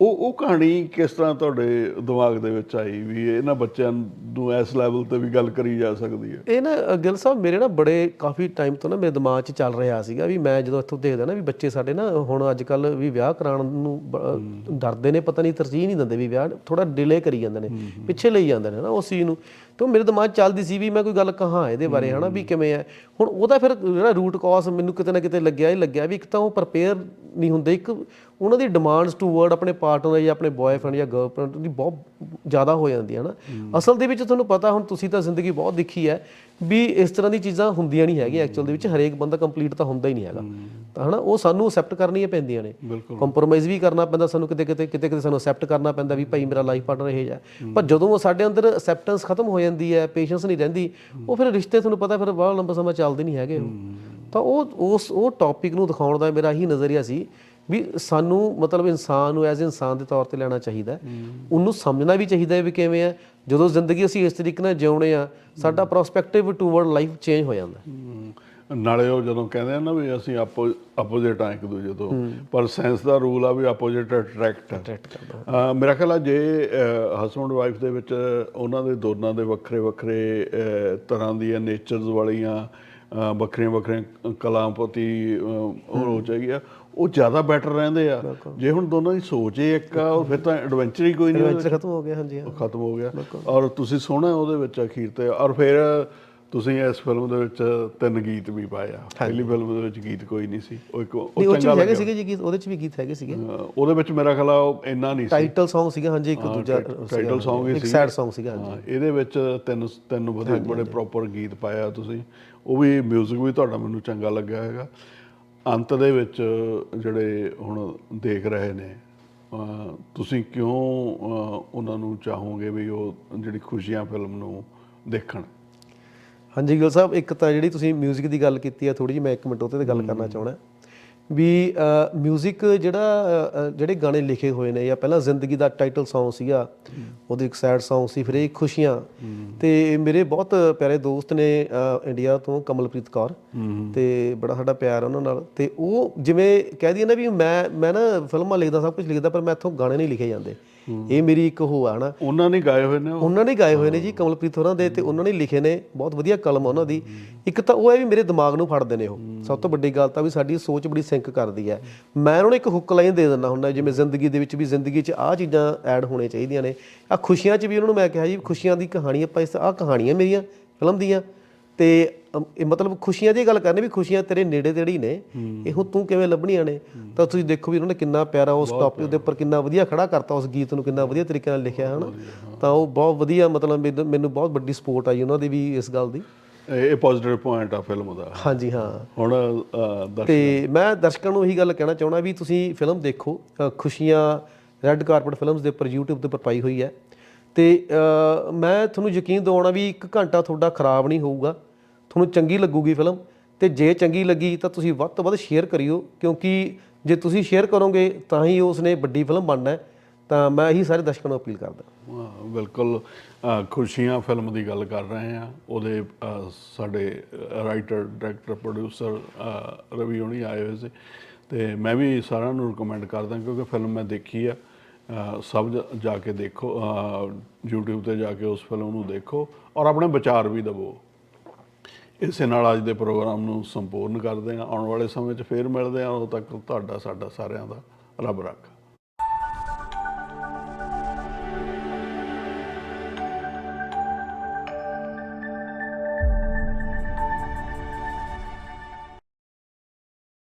ਉਹ ਉਹ ਕਹਾਣੀ ਕਿਸ ਤਰ੍ਹਾਂ ਤੁਹਾਡੇ ਦਿਮਾਗ ਦੇ ਵਿੱਚ ਆਈ ਵੀ ਇਹਨਾਂ ਬੱਚਿਆਂ ਨੂੰ ਇਸ ਲੈਵਲ ਤੇ ਵੀ ਗੱਲ ਕਰੀ ਜਾ ਸਕਦੀ ਹੈ? ਇਹ ਨਾ ਗਿੱਲ ਸਾਹਿਬ ਮੇਰੇ ਨਾ ਬੜੇ ਕਾਫੀ ਟਾਈਮ ਤੋਂ ਨਾ ਮੇਰੇ ਦਿਮਾਗ 'ਚ ਚੱਲ ਰਿਹਾ ਸੀਗਾ ਵੀ ਮੈਂ ਜਦੋਂ ਇੱਥੋਂ ਦੇਖਦਾ ਨਾ ਵੀ ਬੱਚੇ ਸਾਡੇ ਨਾ ਹੁਣ ਅੱਜ ਕੱਲ ਵੀ ਵਿਆਹ ਕਰਾਉਣ ਨੂੰ ਡਰਦੇ ਨੇ ਪਤਾ ਨਹੀਂ ਤਰਜੀਹ ਨਹੀਂ ਦਿੰਦੇ ਵੀ ਵਿਆਹ ਥੋੜਾ ਡਿਲੇ ਕਰੀ ਜਾਂਦੇ ਨੇ ਪਿੱਛੇ ਲਈ ਜਾਂਦੇ ਨੇ ਨਾ ਉਸ ਚੀਜ਼ ਨੂੰ। ਤੇ ਮੇਰੇ ਦਿਮਾਗ 'ਚ ਚੱਲਦੀ ਸੀ ਵੀ ਮੈਂ ਕੋਈ ਗੱਲ ਕਹਾਂ ਇਹਦੇ ਬਾਰੇ ਹਨਾ ਵੀ ਕਿਵੇਂ ਹੈ। ਹੁਣ ਉਹਦਾ ਫਿਰ ਜਿਹੜਾ ਰੂਟ ਕਾਜ਼ ਮੈਨੂੰ ਕਿਤੇ ਨਾ ਕਿਤੇ ਲੱਗਿਆ ਹੀ ਲੱਗਿਆ ਵੀ ਇੱਕ ਤਾਂ ਉਹ ਪ੍ਰਪੇਅਰ ਨਹੀਂ ਹੁੰਦੇ। ਇੱਕ ਉਹਨਾਂ ਦੀ ਡਿਮਾਂਡਸ ਟੂਵਰਡ ਆਪਣੇ ਪਾਰਟਨਰ ਜਾਂ ਆਪਣੇ ਬॉयਫ੍ਰੈਂਡ ਜਾਂ ਗਰਲਫ੍ਰੈਂਡ ਦੀ ਬਹੁਤ ਜ਼ਿਆਦਾ ਹੋ ਜਾਂਦੀ ਹੈ। ਨਾ ਅਸਲ ਦੇ ਵਿੱਚ ਤੁਹਾਨੂੰ ਪਤਾ ਹੁਣ ਤੁਸੀਂ ਤਾਂ ਜ਼ਿੰਦਗੀ ਬਹੁਤ ਦੇਖੀ ਹੈ ਵੀ ਇਸ ਤਰ੍ਹਾਂ ਦੀ ਚੀਜ਼ਾਂ ਹੁੰਦੀਆਂ ਨਹੀਂ ਹੈਗੀਆਂ ਐਕਚੁਅਲ ਦੇ ਵਿੱਚ। ਹਰੇਕ ਬੰਦਾ ਕੰਪਲੀਟ ਤਾਂ ਹੁੰਦਾ ਹੀ ਨਹੀਂ ਹੈਗਾ। ਤਾਂ ਹਨਾ ਉਹ ਸਾਨੂੰ ਅਸੈਪਟ ਕਰਨੀਆਂ ਪੈਂਦੀਆਂ ਨੇ। ਕੰਪਰੋਮਾਈਜ਼ ਵੀ ਕਰਨਾ ਪੈਂਦਾ ਸਾਨੂੰ ਕਿਤੇ ਕਿਤੇ ਕਿਤੇ ਕਿਤੇ ਸਾਨੂੰ ਅਸੈਪਟ ਕਰਨਾ ਪੈਂਦਾ ਵੀ ਭਾਈ ਮੇਰਾ ਲਾਈਫ ਪਾਰਟਨਰ ਇਹ ਹੈ। ਪਰ ਜਦੋਂ ਉਹ ਸਾਡੇ ਅੰਦਰ ਅਸੈਪਟੈਂਸ ਖਤਮ ਹੋ ਜਾਂਦੀ ਹੈ ਪੇਸ਼ੈਂਸ ਨਹੀਂ ਰਹਿੰਦੀ ਉਹ ਫਿਰ ਰਿਸ਼ਤੇ ਤੁਹਾਨੂੰ ਪਤਾ ਫਿਰ ਬਹੁਤ ਲੰਬਾ ਸਮਾਂ ਚੱਲਦੇ ਨਹੀਂ ਹੈਗੇ ਉਹ। ਤਾਂ ਉਹ ਉਸ ਉਹ ਟੌਪਿਕ ਨੂੰ ਦਿਖਾਉਣ ਦਾ ਮੇਰਾ ਹੀ ਨਜ਼ਰੀਆ ਸੀ ਵੀ ਸਾਨੂੰ ਮਤਲਬ ਇਨਸਾਨ ਨੂੰ ਐਜ਼ ਇਨਸਾਨ ਦੇ ਤੌਰ ਤੇ ਲੈਣਾ ਚਾਹੀਦਾ। ਉਹਨੂੰ ਸਮਝਣਾ ਵੀ ਚਾਹੀਦਾ ਹੈ ਵੀ ਕਿਵੇਂ ਹੈ। ਜਦੋਂ ਜ਼ਿੰਦਗੀ ਅਸੀਂ ਇਸ ਤਰੀਕੇ ਨਾਲ ਜਿਉਣੇ ਆ ਸਾਡਾ ਪ੍ਰੋਸਪੈਕਟਿਵ ਟੂਵਰਡ ਲਾਈਫ ਚੇਂਜ ਹੋ ਜਾਂਦਾ ਨਾਲੇ ਉਹ ਜਦੋਂ ਕਹਿੰਦੇ ਆ ਨਾ ਵੀ ਅਸੀਂ ਆਪੋ ਆਪੋਜ਼ਿਟ ਆ ਇੱਕ ਦੂਜੇ ਤੋਂ ਪਰ ਸਾਇੰਸ ਦਾ ਰੂਲ ਆ ਵੀ ਆਪੋਜ਼ਿਟ ਅਟਰੈਕਟ ਕਰਦਾ ਮੇਰਾ ਖਿਆਲ ਆ ਜੇ ਹਸਬੰਡ ਵਾਈਫ ਦੇ ਵਿੱਚ ਉਹਨਾਂ ਦੇ ਦੋਨਾਂ ਦੇ ਵੱਖਰੇ ਵੱਖਰੇ ਤਰ੍ਹਾਂ ਦੀਆਂ ਨੇਚਰਸ ਵਾਲੀਆਂ ਅਹ, ਵੱਖਰੀਆਂ ਵੱਖਰੀਆਂ ਕਲਾਮਪਤੀ ਉਹ ਆ। ਉਹ ਜ਼ਿਆਦਾ ਬੈਟਰ ਰਹਿੰਦੇ ਆ। ਜੇ ਹੁਣ ਦੋਨਾਂ ਦੀ ਸੋਚ ਹੀ ਇੱਕ ਆ ਫਿਰ ਤਾਂ ਐਡਵੈਂਚਰ ਹੀ ਕੋਈ ਨਹੀਂ ਐਡਵੈਂਚਰ ਖਤਮ ਹੋ ਗਿਆ ਹਾਂਜੀ ਹਾਂ। ਉਹ ਖਤਮ ਹੋ ਗਿਆ। ਔਰ ਤੁਸੀਂ ਸੋਹਣਾ ਉਹਦੇ ਵਿੱਚ ਅਖੀਰ ਤੇ ਔਰ ਫਿਰ ਤੁਸੀਂ ਇਸ ਫਿਲਮ ਦੇ ਵਿੱਚ ਤਿੰਨ ਗੀਤ ਵੀ ਪਾਏ ਆ। ਪਹਿਲੀ ਫਿਲਮ ਦੇ ਵਿੱਚ ਗੀਤ ਕੋਈ ਨਹੀਂ ਸੀ। ਉਹ ਇੱਕ ਉਹ ਚੰਗਾ ਲੱਗਿਆ। ਸੀਗੇ ਜੀ ਗੀਤ ਉਹਦੇ ਚ ਵੀ ਗੀਤ ਹੈਗੇ ਸੀਗੇ। ਉਹਦੇ ਵਿੱਚ ਮੇਰਾ ਖਿਆਲ ਆ ਉਹ ਇੰਨਾ ਨਹੀਂ ਸੀ। ਟਾਈਟਲ Song ਸੀਗਾ ਹਾਂਜੀ ਇੱਕ ਦੂਜਾ ਟਾਈਟਲ Song ਹੀ ਇੱਕ ਸੀ ਸੈਡ Song ਸੀਗਾ ਹਾਂਜੀ। ਇਹਦੇ ਵਿੱਚ ਤਿੰਨ ਤਿੰਨ ਬੜੇ ਬੜੇ ਪ੍ਰੋਪਰ ਗੀਤ ਪਾਇਆ ਤੁਸੀਂ। ਉਹ ਵੀ 뮤직 ਵੀ ਤੁਹਾਡਾ ਮੈਨੂੰ ਚੰਗਾ ਲੱਗਿਆ ਹੈਗਾ ਅੰਤ ਦੇ ਵਿੱਚ ਜਿਹੜੇ ਹੁਣ ਦੇਖ ਰਹੇ ਨੇ ਅਹ ਤੁਸੀਂ ਕਿਉਂ ਅਹ ਉਹਨਾਂ ਨੂੰ ਚਾਹੋਗੇ ਵੀ ਉਹ ਜਿਹੜੀ ਖੁਸ਼ੀਆਂ ਫਿਲਮ ਨੂੰ ਦੇਖਣ ਹਾਂਜੀ ਗਿਲ ਸਾਹਿਬ ਇੱਕ ਤਾਂ ਜਿਹੜੀ ਤੁਸੀਂ 뮤직 ਦੀ ਗੱਲ ਕੀਤੀ ਹੈ ਥੋੜੀ ਜਿਹੀ ਮੈਂ ਇੱਕ ਮਿੰਟ ਉਹਤੇ ਤੇ ਗੱਲ ਕਰਨਾ ਚਾਹਣਾ ਵੀ 뮤직 ਜਿਹੜਾ ਜਿਹੜੇ ਗਾਣੇ ਲਿਖੇ ਹੋਏ ਨੇ ਜਾਂ ਪਹਿਲਾਂ ਜ਼ਿੰਦਗੀ ਦਾ ਟਾਈਟਲ Song ਸੀਗਾ, ਉਹਦੇ ਇੱਕ ਸੈਡ Song ਸੀ, ਫਿਰ ਇਹ ਖੁਸ਼ੀਆਂ। ਤੇ ਮੇਰੇ ਬਹੁਤ ਪਿਆਰੇ ਦੋਸਤ ਨੇ ਇੰਡੀਆ ਤੋਂ ਕਮਲਪ੍ਰੀਤ ਕੌਰ। ਤੇ ਬੜਾ ਸਾਡਾ ਪਿਆਰ ਉਹਨਾਂ ਨਾਲ। ਤੇ ਉਹ ਜਿਵੇਂ ਕਹਿ ਦਈਏ ਨਾ ਵੀ ਮੈਂ ਮੈਂ ਨਾ ਫਿਲਮਾਂ ਲਿਖਦਾ, ਸਭ ਕੁਝ ਲਿਖਦਾ, ਪਰ ਮੈਂ ਇੱਥੋਂ ਗਾਣੇ ਨਹੀਂ ਲਿਖੇ ਜਾਂਦੇ। ਇਹ ਮੇਰੀ ਇੱਕ ਉਹ ਆ ਨਾ। ਉਹਨਾਂ ਨੇ ਗਾਏ ਹੋਏ ਨੇ ਉਹ? ਉਹਨਾਂ ਨੇ ਗਾਏ ਹੋਏ ਨੇ ਜੀ ਕਮਲਪ੍ਰੀਤ ਹੋਰਾਂ ਦੇ ਤੇ ਉਹਨਾਂ ਨੇ ਲਿਖੇ ਨੇ ਬਹੁਤ ਵਧੀਆ ਕਲਮ ਆ ਉਹਨਾਂ ਦੀ। ਇੱਕ ਤਾਂ ਉਹ ਹੈ ਵੀ ਮੇਰੇ ਦਿਮਾਗ ਨੂੰ ਫੜਦੇ ਨੇ ਉਹ। ਸਭ ਤੋਂ ਵੱਡੀ ਗੱਲ ਤਾਂ ਵੀ ਸਾਡੀ ਸੋਚ ਬੜੀ ਸਿੰਕ ਕਰਦੀ ਹੈ। ਮੈਂ ਉਹਨਾਂ ਨੂੰ ਇੱਕ ਹੁੱਕ ਲਾਈਨ ਦੇ ਦਿੰਦਾ ਹੁੰਦਾ ਜਿਵੇਂ ਜ਼ਿੰਦਗੀ ਦੇ ਵਿੱਚ ਵੀ ਜ਼ਿੰਦਗੀ 'ਚ ਆਹ ਚੀਜ਼ਾਂ ਐਡ ਹੋਣੀਆਂ ਚਾਹੀਦੀਆਂ ਨੇ। ਆ ਖੁਸ਼ੀਆਂ 'ਚ ਵੀ ਉਹਨਾਂ ਨੂੰ ਮੈਂ ਕਿਹਾ ਜੀ ਖੁਸ਼ੀਆਂ ਦੀ ਕਹਾਣੀ ਆਪਾਂ ਇਸ ਆਹ ਕਹਾਣੀਆਂ ਮੇਰੀਆਂ ਫਿਲਮ ਦੀਆਂ। ਤੇ ਅਮ, ਇਹ ਮਤਲਬ ਖੁਸ਼ੀਆਂ ਦੀ ਗੱਲ ਕਰਨੀ ਵੀ ਖੁਸ਼ੀਆਂ ਤੇਰੇ ਨੇੜੇ ਤੇੜੇ ਨੇ। ਇਹੋ ਤੂੰ ਕਿਵੇਂ ਲੱਭਣੀਆਂ ਨੇ? ਤਾਂ ਤੁਸੀਂ ਦੇਖੋ ਵੀ ਉਹਨਾਂ ਨੇ ਕਿੰਨਾ ਪਿਆਰਾ ਉਸ ਟੌਪਿਕ ਦੇ ਉੱਪਰ ਕਿੰਨਾ ਵਧੀਆ ਖੜਾ ਕਰਤਾ ਉਸ ਗੀਤ ਨੂੰ ਕਿੰਨਾ ਵਧੀਆ ਤਰੀਕੇ ਨਾਲ ਲਿਖਿਆ ਹੈ। ਨਾ ਤਾਂ ਉਹ ਬਹੁਤ ਵਧੀਆ ਮਤਲਬ ਮੈਨੂੰ- ਮੈਨੂੰ ਬਹੁਤ ਵੱਡੀ ਸਪੋਰਟ ਆਈ ਉਹਨਾਂ ਦੀ ਵੀ ਇਸ ਗੱਲ ਦੀ। ਇਹ ਪੋਜ਼ਿਟਿਵ ਪੁਆਇੰਟ ਆ ਫਿਲਮ ਦਾ। ਹਾਂਜੀ ਹਾਂ। ਹੁਣ ਅਹ, ਦਰਸ਼ਕ ਤੇ ਮੈਂ ਦਰਸ਼ਕਾਂ ਨੂੰ ਇਹੀ ਗੱਲ ਕਹਿਣਾ ਚਾਹਣਾ ਵੀ ਤੁਸੀਂ ਫਿਲਮ ਦੇਖੋ ਅ, ਖੁਸ਼ੀਆਂ ਰੈੱਡ ਕਾਰਪਟ ਫਿਲਮਸ ਦੇ ਉੱਪਰ YouTube ਦੇ ਉੱਪਰ ਪਾਈ ਹੋਈ ਹੈ। ਤੇ ਮੈਂ ਤੁਹਾਨੂੰ ਯਕੀਨ ਦਿਵਾਉਣਾ ਵੀ ਇੱਕ ਘੰਟਾ ਤੁਹਾਡਾ ਖਰਾਬ ਨਹੀਂ ਹੋਊਗਾ। ਤੁਹਾਨੂੰ ਚੰਗੀ ਲੱਗੂਗੀ ਫਿਲਮ ਤੇ ਜੇ ਚੰਗੀ ਲੱਗੀ ਤਾਂ ਤੁਸੀਂ ਵੱਧ ਤੋਂ ਵੱਧ ਸ਼ੇਅਰ ਕਰਿਓ, ਕਿਉਂਕਿ ਜੇ ਤੁਸੀਂ ਸ਼ੇਅਰ ਕਰੋਗੇ ਤਾਂ ਹੀ ਉਸਨੇ ਵੱਡੀ ਫਿਲਮ ਬਣਨਾ ਹੈ। ਤਾਂ ਮੈਂ ਇਹੀ ਸਾਰੇ ਦਰਸ਼ਕਾਂ ਨੂੰ ਅਪੀਲ ਕਰਦਾ। ਬਿਲਕੁਲ ਖੁਸ਼ੀਆਂ ਫਿਲਮ ਦੀ ਗੱਲ ਕਰ ਰਹੇ ਆ ਉਹਦੇ ਸਾਡੇ ਰਾਈਟਰ ਡਾਇਰੈਕਟਰ ਪ੍ਰੋਡਿਊਸਰ ਰਵੀ ਹੋਣੀ ਆਏ ਹੋਏ ਸੀ। ਤੇ ਮੈਂ ਵੀ ਸਾਰਿਆਂ ਨੂੰ ਰეკਮੈਂਡ ਕਰਦਾ, ਕਿਉਂਕਿ ਫਿਲਮ ਮੈਂ ਦੇਖੀ ਆ। ਸਭ ਜ- ਜਾ ਕੇ ਦੇਖੋ ਅਹ, YouTube ਤੇ ਜਾ ਕੇ ਉਸ ਫਿਲਮ ਨੂੰ ਦੇਖੋ ਔਰ ਆਪਣੇ ਵਿਚਾਰ ਵੀ ਦਿਵੋ। ਇਸੇ ਨਾਲ ਅੱਜ ਦੇ ਪ੍ਰੋਗਰਾਮ ਨੂੰ ਸੰਪੂਰਨ ਕਰਦੇ ਹਾਂ। ਆਉਣ ਵਾਲੇ ਸਮੇਂ 'ਚ ਫੇਰ ਮਿਲਦੇ ਹਾਂ। ਉਦੋਂ ਤੱਕ ਤੁਹਾਡਾ ਸਾਡਾ ਸਾਰਿਆਂ ਦਾ ਰੱਬ ਰੱਖ।